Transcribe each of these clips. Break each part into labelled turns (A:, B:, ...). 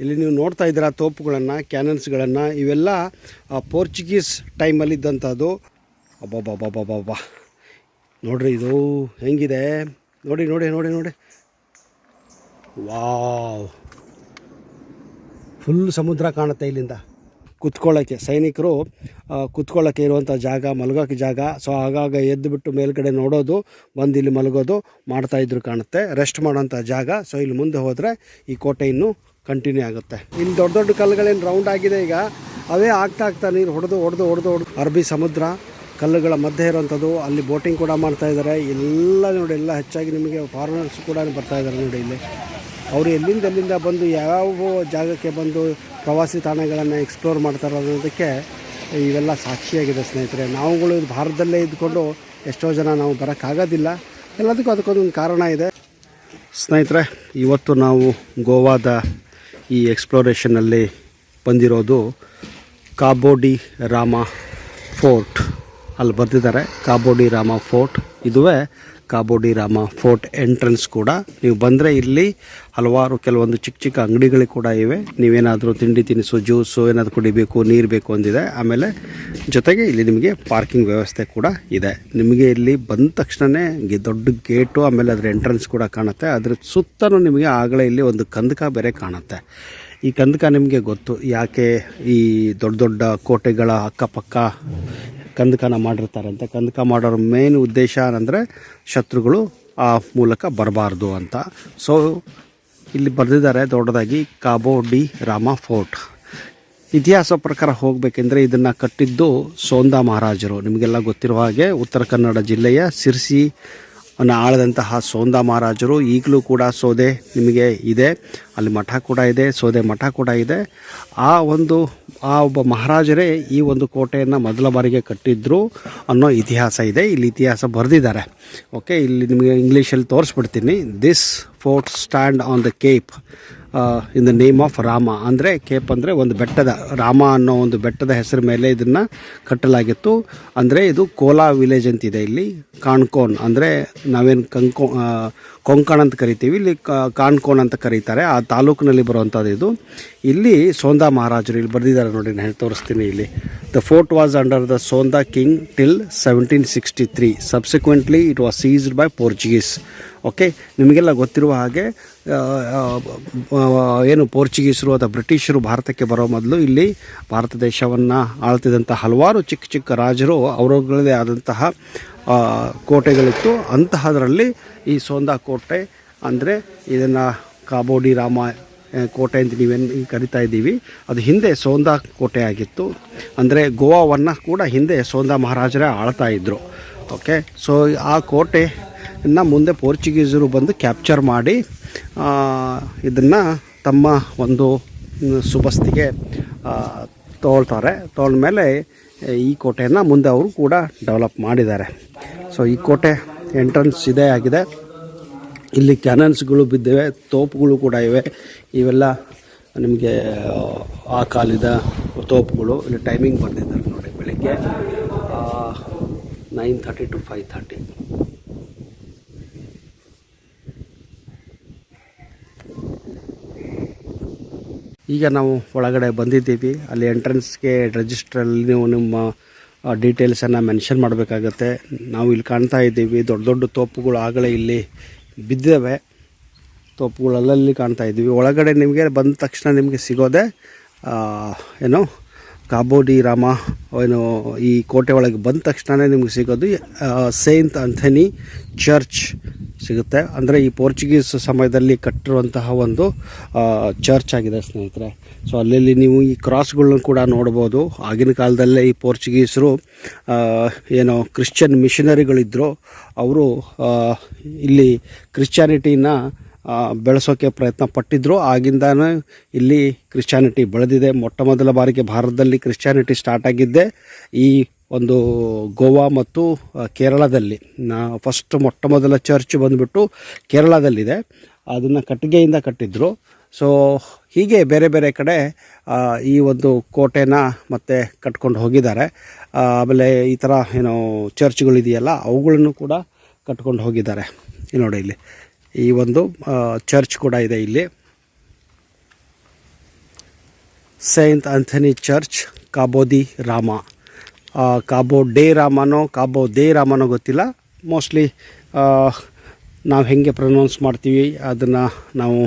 A: ಇಲ್ಲಿ ನೀವು ನೋಡ್ತಾ ಇದ್ದೀರಾ ತೋಪುಗಳನ್ನು, ಕ್ಯಾನನ್ಸ್ಗಳನ್ನು, ಇವೆಲ್ಲ ಪೋರ್ಚುಗೀಸ್ ಟೈಮಲ್ಲಿ ಇದ್ದಂಥದ್ದು ಅಬ್ಬಬ್ಬಬ್ಬಬ್ಬಬ್ಬ. ನೋಡ್ರಿ ಇದು ಹೆಂಗಿದೆ? ನೋಡಿ ನೋಡಿ ನೋಡಿ ನೋಡಿ. ವಾವ್. ಫುಲ್ ಸಮುದ್ರ ಕಾಣುತ್ತೆ ಇಲ್ಲಿಂದ. ಕುತ್ಕೊಳ್ಳೋಕ್ಕೆ ಸೈನಿಕರು ಕುತ್ಕೊಳ್ಳೋಕ್ಕೆ ಇರುವಂಥ ಜಾಗ ಮಲಗೋಕ್ಕೆ ಜಾಗ. ಸೊ ಆಗಾಗ ಎದ್ದು ಬಿಟ್ಟು ಮೇಲ್ಗಡೆ ನೋಡೋದು, ಬಂದು ಇಲ್ಲಿ ಮಲಗೋದು ಮಾಡ್ತಾಯಿದ್ರು ಕಾಣುತ್ತೆ. ರೆಸ್ಟ್ ಮಾಡೋಂಥ ಜಾಗ. ಸೊ ಇಲ್ಲಿ ಮುಂದೆ ಹೋದರೆ ಈ ಕೋಟೆಯನ್ನು ಕಂಟಿನ್ಯೂ ಆಗುತ್ತೆ. ಇಲ್ಲಿ ದೊಡ್ಡ ದೊಡ್ಡ ಕಲ್ಲುಗಳೇನು ರೌಂಡ್ ಆಗಿದೆ ಈಗ, ಅವೇ ಆಗ್ತಾ ಆಗ್ತಾ ನೀರು ಹೊಡೆದು ಹೊಡೆದು ಹೊಡೆದು ಹೊಡೆದು. ಅರಬ್ಬಿ ಸಮುದ್ರ, ಕಲ್ಲುಗಳ ಮಧ್ಯೆ ಇರುವಂಥದ್ದು ಅಲ್ಲಿ ಬೋಟಿಂಗ್ ಕೂಡ ಮಾಡ್ತಾ ಇದ್ದಾರೆ ಎಲ್ಲ ನೋಡಿ, ಎಲ್ಲ ಹೆಚ್ಚಾಗಿ ನಿಮಗೆ ಫಾರಿನರ್ಸ್ ಕೂಡ ಬರ್ತಾ ಇದ್ದಾರೆ ನೋಡಿ ಇಲ್ಲಿ. ಅವರು ಎಲ್ಲಿಂದ ಎಲ್ಲಿಂದ ಬಂದು ಯಾವ ಜಾಗಕ್ಕೆ ಬಂದು ಪ್ರವಾಸಿ ತಾಣಗಳನ್ನು ಎಕ್ಸ್ಪ್ಲೋರ್ ಮಾಡ್ತಾರೆ ಅನ್ನೋದಕ್ಕೆ ಇವೆಲ್ಲ ಸಾಕ್ಷಿಯಾಗಿದೆ ಸ್ನೇಹಿತರೆ. ನಾವುಗಳು ಇದು ಭಾರತದಲ್ಲೇ ಇದ್ಕೊಂಡು ಎಷ್ಟೋ ಜನ ನಾವು ಬರೋಕ್ಕಾಗೋದಿಲ್ಲ. ಎಲ್ಲದಕ್ಕೂ ಅದಕ್ಕೊಂದೊಂದು ಕಾರಣ ಇದೆ. ಸ್ನೇಹಿತರೆ, ಇವತ್ತು ನಾವು ಗೋವಾದ ಈ ಎಕ್ಸ್ಪ್ಲೋರೇಷನಲ್ಲಿ ಬಂದಿರೋದು ಕಾಬೋಡಿ ರಾಮ ಫೋರ್ಟ್. ಅಲ್ಲಿ ಬರೆದಿದ್ದಾರೆ. ಕಾಬೋಡಿ ರಾಮ ಫೋರ್ಟ್. ಇದುವೇ ಕಾಬೋಡಿ ರಾಮ ಫೋರ್ಟ್ ಎಂಟ್ರೆನ್ಸ್ ಕೂಡ. ನೀವು ಬಂದರೆ ಇಲ್ಲಿ ಹಲವಾರು ಕೆಲವೊಂದು ಚಿಕ್ಕ ಚಿಕ್ಕ ಅಂಗಡಿಗಳು ಕೂಡ ಇವೆ. ನೀವೇನಾದರೂ ತಿಂಡಿ ತಿನಿಸು, ಜ್ಯೂಸು, ಏನಾದರೂ ಕುಡಿಬೇಕು, ನೀರು ಬೇಕು ಅಂದಿದೆ. ಆಮೇಲೆ ಜೊತೆಗೆ ಇಲ್ಲಿ ನಿಮಗೆ ಪಾರ್ಕಿಂಗ್ ವ್ಯವಸ್ಥೆ ಕೂಡ ಇದೆ. ನಿಮಗೆ ಇಲ್ಲಿ ಬಂದ ತಕ್ಷಣವೇ ದೊಡ್ಡ ಗೇಟು, ಆಮೇಲೆ ಅದರ ಎಂಟ್ರೆನ್ಸ್ ಕೂಡ ಕಾಣುತ್ತೆ. ಅದ್ರ ಸುತ್ತಲೂ ನಿಮಗೆ ಆಗಲೇ ಇಲ್ಲಿ ಒಂದು ಕಂದಕ ಬೇರೆ ಕಾಣುತ್ತೆ. ಈ ಕಂದಕ ನಿಮಗೆ ಗೊತ್ತು. ಯಾಕೆ ಈ ದೊಡ್ಡ ದೊಡ್ಡ ಕೋಟೆಗಳ ಅಕ್ಕಪಕ್ಕ ಕಂದಕನ ಮಾಡಿರ್ತಾರೆ ಅಂತ. ಕಂದಕ ಮಾಡೋರ ಮೇನ್ ಉದ್ದೇಶ ಏನಂದರೆ ಶತ್ರುಗಳು ಆ ಮೂಲಕ ಬರಬಾರ್ದು ಅಂತ. ಸೊ ಇಲ್ಲಿ ಬರೆದಿದ್ದಾರೆ ದೊಡ್ಡದಾಗಿ ಕಾಬೋ ಡಿ ರಾಮ ಫೋರ್ಟ್ ಇತಿಹಾಸ ಪ್ರಕಾರ ಹೋಗಬೇಕೆಂದರೆ ಇದನ್ನು ಕಟ್ಟಿದ್ದು ಸೋಂದಾ ಮಹಾರಾಜರು. ನಿಮಗೆಲ್ಲ ಗೊತ್ತಿರುವ ಹಾಗೆ ಉತ್ತರ ಕನ್ನಡ ಜಿಲ್ಲೆಯ ಸಿರ್ಸಿ ಅನ್ನು ಆಳದಂತಹ ಸೋಂದಾ ಮಹಾರಾಜರು ಈಗಲೂ ಕೂಡ ಸೋದೆ ನಿಮಗೆ ಇದೆ. ಅಲ್ಲಿ ಮಠ ಕೂಡ ಇದೆ, ಸೋದೆ ಮಠ ಕೂಡ ಇದೆ. ಆ ಒಂದು ಆ ಒಬ್ಬ ಮಹಾರಾಜರೇ ಈ ಒಂದು ಕೋಟೆಯನ್ನು ಮೊದಲ ಬಾರಿಗೆ ಕಟ್ಟಿದ್ರು ಅನ್ನೋ ಇತಿಹಾಸ ಇದೆ. ಇಲ್ಲಿ ಇತಿಹಾಸ ಬರೆದಿದ್ದಾರೆ. ಓಕೆ ಇಲ್ಲಿ ನಿಮಗೆ ಇಂಗ್ಲೀಷಲ್ಲಿ ತೋರಿಸ್ಬಿಡ್ತೀನಿ. This fort stand on the cape in the name of Rama ಅಂದರೆ ಕೇಪ್ ಅಂದರೆ ಒಂದು ಬೆಟ್ಟದ, ರಾಮ ಅನ್ನೋ ಒಂದು ಬೆಟ್ಟದ ಹೆಸರು ಮೇಲೆ ಇದನ್ನು ಕಟ್ಟಲಾಗಿತ್ತು. ಅಂದರೆ ಇದು ಕೋಲಾ ವಿಲೇಜ್ ಅಂತಿದೆ ಇಲ್ಲಿ, ಕಾಣ್ಕೋನ್. ಅಂದರೆ ನಾವೇನು ಕಂಕೋ ಕೊಂಕಣ ಅಂತ ಕರಿತೀವಿ. ಇಲ್ಲಿ ಕಾಣ್ಕೋನ್ ಅಂತ ಕರೀತಾರೆ. ಆ ತಾಲೂಕಿನಲ್ಲಿ ಬರುವಂಥದ್ದು ಇದು. ಇಲ್ಲಿ ಸೋಂದಾ ಮಹಾರಾಜರು ಇಲ್ಲಿ ಬರೆದಿದ್ದಾರೆ ನೋಡಿ, ನಾನು ತೋರಿಸ್ತೀನಿ ಇಲ್ಲಿ. The fort was under the Sonda king till seventeen sixty three subsequently it was seized by Portuguese okay ನಿಮಗೆಲ್ಲ ಗೊತ್ತಿರುವ ಹಾಗೆ ಏನು ಪೋರ್ಚುಗೀಸರು ಅಥವಾ ಬ್ರಿಟಿಷರು ಭಾರತಕ್ಕೆ ಬರೋ ಮೊದಲು ಇಲ್ಲಿ ಭಾರತ ದೇಶವನ್ನು ಆಳ್ತಿದ್ದಂಥ ಹಲವಾರು ಚಿಕ್ಕ ಚಿಕ್ಕ ರಾಜರು ಅವರುಗಳದೇ ಆದಂತಹ ಕೋಟೆಗಳಿತ್ತು. ಅಂತಹದರಲ್ಲಿ ಈ ಸೋಂದಾ ಕೋಟೆ ಅಂದರೆ ಇದನ್ನು ಕಾಬೋಡಿ ರಾಮ ಕೋಟೆ ಅಂತ ನೀವೇನು ಕರಿತಾ ಇದ್ದೀವಿ. ಅದು ಹಿಂದೆ ಸೋಂದಾ ಕೋಟೆ ಆಗಿತ್ತು. ಅಂದರೆ ಗೋವಾವನ್ನು ಕೂಡ ಹಿಂದೆ ಸೋಂದಾ ಮಹಾರಾಜರೇ ಆಳ್ತಾ ಇದ್ದರು ಓಕೆ? ಸೊ ಆ ಕೋಟೆ ಇನ್ನು ಮುಂದೆ ಪೋರ್ಚುಗೀಸರು ಬಂದು ಕ್ಯಾಪ್ಚರ್ ಮಾಡಿ ಇದನ್ನು ತಮ್ಮ ಒಂದು ಸುಬಸ್ತಿಗೆ ತೊಗೊಳ್ತಾರೆ ತೊಗೊಂಡ ಮೇಲೆ ಈ ಕೋಟೆಯನ್ನು ಮುಂದೆ ಅವರು ಕೂಡ ಡೆವಲಪ್ ಮಾಡಿದ್ದಾರೆ. ಸೊ ಈ ಕೋಟೆ ಎಂಟ್ರೆನ್ಸ್ ಇದೇ ಆಗಿದೆ. ಇಲ್ಲಿ ಕ್ಯಾನನ್ಸ್ಗಳು ಬಿದ್ದಿವೆ, ತೋಪುಗಳು ಕೂಡ ಇವೆ. ಇವೆಲ್ಲ ನಿಮಗೆ, ಆ ಕಾಲದ ತೋಪುಗಳು. ಇಲ್ಲಿ ಟೈಮಿಂಗ್ ಬಂದಿದ್ದಾರೆ ನೋಡಿ ಬೆಳಿಗ್ಗೆ nine thirty to five thirty ಈಗ ನಾವು ಒಳಗಡೆ ಬಂದಿದ್ದೀವಿ. ಅಲ್ಲಿ ಎಂಟ್ರೆನ್ಸ್ಗೆ ರಿಜಿಸ್ಟ್ರಲ್ಲಿ ನೀವು ನಿಮ್ಮ ಡೀಟೇಲ್ಸನ್ನು ಮೆನ್ಷನ್ ಮಾಡಬೇಕಾಗತ್ತೆ. ನಾವು ಇಲ್ಲಿ ಕಾಣ್ತಾ ಇದ್ದೀವಿ. ದೊಡ್ಡ ದೊಡ್ಡ ತೋಪುಗಳು ಆಗಲೇ ಇಲ್ಲಿ ಬಿದ್ದಿವೆ ತೋಪುಗಳು ಅಲ್ಲಲ್ಲಿ ಕಾಣ್ತಾ ಇದ್ದೀವಿ. ಒಳಗಡೆ ನಿಮಗೆ ಬಂದ ತಕ್ಷಣ ನಿಮಗೆ ಸಿಗೋದೆ ಏನು ಕಾಬೋಡಿ ರಾಮ ಏನು ಈ ಕೋಟೆ ಒಳಗೆ ಬಂದ ತಕ್ಷಣವೇ ನಿಮಗೆ ಸಿಗೋದು ಸೇಂತ್ ಅಂಥನಿ ಚರ್ಚ್ ಸಿಗುತ್ತೆ. ಅಂದರೆ ಈ ಪೋರ್ಚುಗೀಸ್ ಸಮಯದಲ್ಲಿ ಕಟ್ಟಿರುವಂತಹ ಒಂದು ಚರ್ಚ್ ಆಗಿದೆ ಸ್ನೇಹಿತರೆ. ಸೊ ಅಲ್ಲಲ್ಲಿ ನೀವು ಈ ಕ್ರಾಸ್ಗಳನ್ನ ಕೂಡ ನೋಡ್ಬೋದು. ಆಗಿನ ಕಾಲದಲ್ಲೇ ಈ ಪೋರ್ಚುಗೀಸರು ಏನು ಕ್ರಿಶ್ಚಿಯನ್ ಮಿಷನರಿಗಳಿದ್ದರು ಅವರು ಇಲ್ಲಿ ಕ್ರಿಶ್ಚಿಯಾನಿಟಿನ ಆ, ಬೆಳೆಸೋಕ್ಕೆ ಪ್ರಯತ್ನ ಪಟ್ಟಿದ್ರು. ಆಗಿಂದಾನೆ ಇಲ್ಲಿ ಕ್ರಿಶ್ಚಿಯಾನಿಟಿ ಬೆಳೆದಿದೆ. ಮೊಟ್ಟ ಮೊದಲ ಬಾರಿಗೆ ಭಾರತದಲ್ಲಿ ಕ್ರಿಶ್ಚಿಯಾನಿಟಿ ಸ್ಟಾರ್ಟ್ ಆಗಿದ್ದೆ. ಈ ಒಂದು ಗೋವಾ ಮತ್ತು ಕೇರಳದಲ್ಲಿ. ನಾ ಫಸ್ಟ್ ಮೊಟ್ಟ ಮೊದಲ ಚರ್ಚ್ ಬಂದುಬಿಟ್ಟು ಕೇರಳದಲ್ಲಿದೆ. ಅದನ್ನು ಕಟ್ಟಿಗೆಯಿಂದ ಕಟ್ಟಿದ್ರು. ಸೊ ಹೀಗೆ ಬೇರೆ ಬೇರೆ ಕಡೆ ಈ ಒಂದು ಕೋಟೆನ ಮತ್ತೆ ಕಟ್ಕೊಂಡು ಹೋಗಿದ್ದಾರೆ. ಆಮೇಲೆ ಈ ಥರ ಏನು ಚರ್ಚ್ಗಳಿದೆಯಲ್ಲ ಅವುಗಳನ್ನು ಕೂಡ ಕಟ್ಕೊಂಡು ಹೋಗಿದ್ದಾರೆ. ನೋಡಿ ಇಲ್ಲಿ. ಈ ಒಂದು ಚರ್ಚ್ ಕೂಡ ಇದೆ ಇಲ್ಲಿ. Saint Anthony church ಕಾಬೋದಿ Rama ಕಾಬೋ day ರಾಮನೋ ಕಾಬೋ ದೇ ರಾಮನೋ ಗೊತ್ತಿಲ್ಲ. ಮೋಸ್ಟ್ಲಿ ನಾವು ಹೆಂಗೆ ಪ್ರೊನೌನ್ಸ್ ಮಾಡ್ತೀವಿ ಅದನ್ನು ನಾವು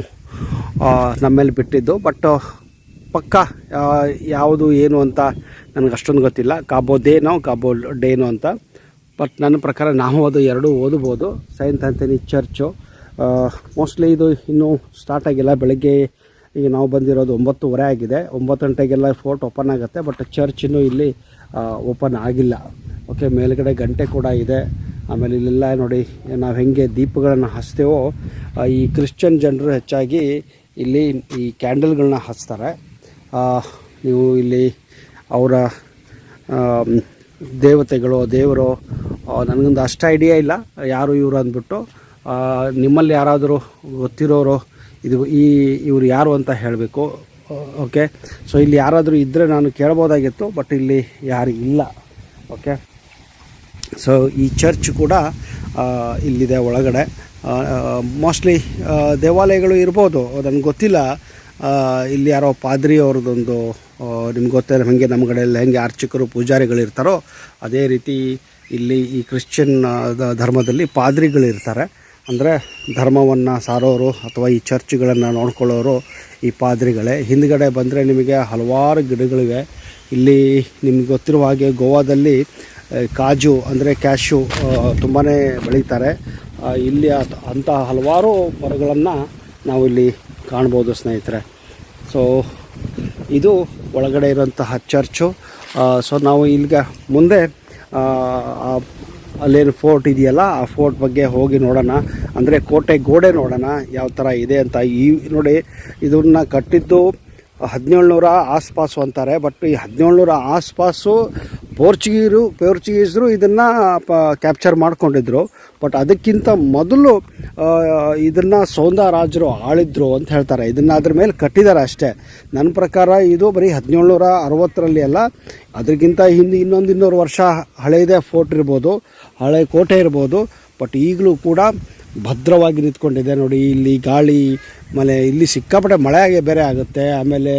A: ನಮ್ಮೇಲೆ ಬಿಟ್ಟಿದ್ದು. ಬಟ್ ಪಕ್ಕ ಯಾವುದು ಏನು ಅಂತ ನನಗೆ ಅಷ್ಟೊಂದು ಗೊತ್ತಿಲ್ಲ. ಕಾಬೋ ದೇನೋ ಕಾಬೋ ಡೇನೋ ಅಂತ. ಬಟ್ ನನ್ನ ಪ್ರಕಾರ ನಾವು ಅದು ಎರಡೂ ಓದ್ಬೋದು. ಸೈಂಟ್ ಆಂಥನಿ ಚರ್ಚು ಮೋಸ್ಟ್ಲಿ ಇದು ಇನ್ನೂ ಸ್ಟಾರ್ಟ್ ಆಗಿಲ್ಲ. ಬೆಳಗ್ಗೆ ಈಗ ನಾವು ಬಂದಿರೋದು ಒಂಬತ್ತುವರೆ ಆಗಿದೆ. ಒಂಬತ್ತು ಗಂಟೆಗೆಲ್ಲ ಫೋರ್ಟ್ ಓಪನ್ ಆಗುತ್ತೆ ಬಟ್ ಚರ್ಚ್ ಇನ್ನೂ ಇಲ್ಲಿ ಓಪನ್ ಆಗಿಲ್ಲ. ಓಕೆ ಮೇಲ್ಗಡೆ ಗಂಟೆ ಕೂಡ ಇದೆ. ಆಮೇಲೆ ಇಲ್ಲೆಲ್ಲ ನೋಡಿ, ನಾವು ಹೆಂಗೆ ದೀಪಗಳನ್ನು ಹಚ್ತೇವೋ ಈ ಕ್ರಿಶ್ಚಿಯನ್ ಜನರು ಹೆಚ್ಚಾಗಿ ಇಲ್ಲಿ ಈ ಕ್ಯಾಂಡಲ್ಗಳನ್ನ ಹಚ್ತಾರೆ. ನೀವು ಇಲ್ಲಿ ಅವರ ದೇವತೆಗಳು, ದೇವರು ನನಗೊಂದು ಅಷ್ಟು ಐಡಿಯಾ ಇಲ್ಲ. ಯಾರು ಇವರು ಅಂದ್ಬಿಟ್ಟು ನಿಮ್ಮಲ್ಲಿ ಯಾರಾದರೂ ಗೊತ್ತಿರೋರು, ಇದು ಈ, ಇವರು ಯಾರು ಅಂತ ಹೇಳಬೇಕು. ಓಕೆ? ಸೊ ಇಲ್ಲಿ ಯಾರಾದರೂ ಇದ್ದರೆ ನಾನು ಕೇಳ್ಬೋದಾಗಿತ್ತು ಬಟ್ ಇಲ್ಲಿ ಯಾರು ಇಲ್ಲ. ಓಕೆ? ಸೊ ಈ ಚರ್ಚ್ ಕೂಡ ಇಲ್ಲಿದೆ ಒಳಗಡೆ. ಮೋಸ್ಟ್ಲಿ ದೇವಾಲಯಗಳು ಇರ್ಬೋದು. ನನಗೆ ಗೊತ್ತಿಲ್ಲ. ಇಲ್ಲಿ ಯಾರೋ ಪಾದ್ರಿ ಅವ್ರದ್ದೊಂದು ನಿಮ್ಗೆ ಗೊತ್ತಿಲ್ಲ ಹಾಗೆ ನಮ್ಮ ಕಡೆ ಎಲ್ಲ ಹೆಂಗೆ ಅರ್ಚಕರು ಪೂಜಾರಿಗಳು ಇರ್ತಾರೋ, ಅದೇ ರೀತಿ ಇಲ್ಲಿ ಈ ಕ್ರಿಶ್ಚಿಯನ್ ಧರ್ಮದಲ್ಲಿ ಪಾದ್ರಿಗಳಿರ್ತಾರೆ. ಅಂದರೆ ಧರ್ಮವನ್ನು ಸಾರೋರು ಅಥವಾ ಈ ಚರ್ಚ್ಗಳನ್ನು ನೋಡ್ಕೊಳ್ಳೋರು ಈ ಪಾದ್ರಿಗಳೇ. ಹಿಂದ್ಗಡೆ ಬಂದರೆ ನಿಮಗೆ ಹಲವಾರು ಗಿಡಗಳಿವೆ. ಇಲ್ಲಿ ನಿಮ್ಗೆ ಗೊತ್ತಿರುವ ಹಾಗೆ ಗೋವಾದಲ್ಲಿ ಕಾಜು ಅಂದರೆ ಕ್ಯಾಶು ತುಂಬಾ ಬೆಳೀತಾರೆ. ಇಲ್ಲಿ ಅಂತಹ ಹಲವಾರು ಮರಗಳನ್ನು ನಾವು ಇಲ್ಲಿ ಕಾಣ್ಬೋದು ಸ್ನೇಹಿತರೆ. ಸೊ ಇದು ಒಳಗಡೆ ಇರುವಂತಹ ಚರ್ಚು. ಸೊ ನಾವು ಇಲ್ಲಿಗೆ ಮುಂದೆ ಅಲ್ಲೇನು ಫೋರ್ಟ್ ಇದೆಯಲ್ಲ, ಆ ಫೋರ್ಟ್ ಬಗ್ಗೆ ಹೋಗಿ ನೋಡೋಣ. ಅಂದರೆ ಕೋಟೆ ಗೋಡೆ ನೋಡೋಣ, ಯಾವ ಥರ ಇದೆ ಅಂತ. ಈ ನೋಡಿ, ಇದನ್ನ ಕಟ್ಟಿದ್ದು ಹದಿನೇಳ್ನೂರ ಆಸ್ಪಾಸು ಅಂತಾರೆ. ಬಟ್ ಈ ಹದಿನೇಳುನೂರ ಆಸ್ಪಾಸು ಪೋರ್ಚುಗೀರು, ಪೋರ್ಚುಗೀಸರು ಇದನ್ನು ಪ ಕ್ಯಾಪ್ಚರ್ ಮಾಡ್ಕೊಂಡಿದ್ರು. ಬಟ್ ಅದಕ್ಕಿಂತ ಮೊದಲು ಇದನ್ನು ಸೌಂದ ರಾಜರು ಆಳಿದ್ರು ಅಂತ ಹೇಳ್ತಾರೆ. ಇದನ್ನು ಅದ್ರ ಮೇಲೆ ಕಟ್ಟಿದ್ದಾರೆ ಅಷ್ಟೇ. ನನ್ನ ಪ್ರಕಾರ ಇದು ಬರೀ ಹದಿನೇಳ್ನೂರ ಅರವತ್ತರಲ್ಲಿ ಅಲ್ಲ. ಅದಕ್ಕಿಂತ ಹಿಂದೆ ಇನ್ನೊಂದು ಇನ್ನೂರು ವರ್ಷ ಹಳೆಯದೇ ಫೋರ್ಟ್ ಇರ್ಬೋದು. ಹಳೆ ಕೋಟೆ ಇರ್ಬೋದು ಬಟ್ ಈಗಲೂ ಕೂಡ ಭದ್ರವಾಗಿ ನಿಂತ್ಕೊಂಡಿದೆ ನೋಡಿ. ಇಲ್ಲಿ ಗಾಳಿ, ಆಮೇಲೆ ಇಲ್ಲಿ ಸಿಕ್ಕಾಪಟ್ಟೆ ಮಳೆ ಬೇರೆ ಆಗುತ್ತೆ. ಆಮೇಲೆ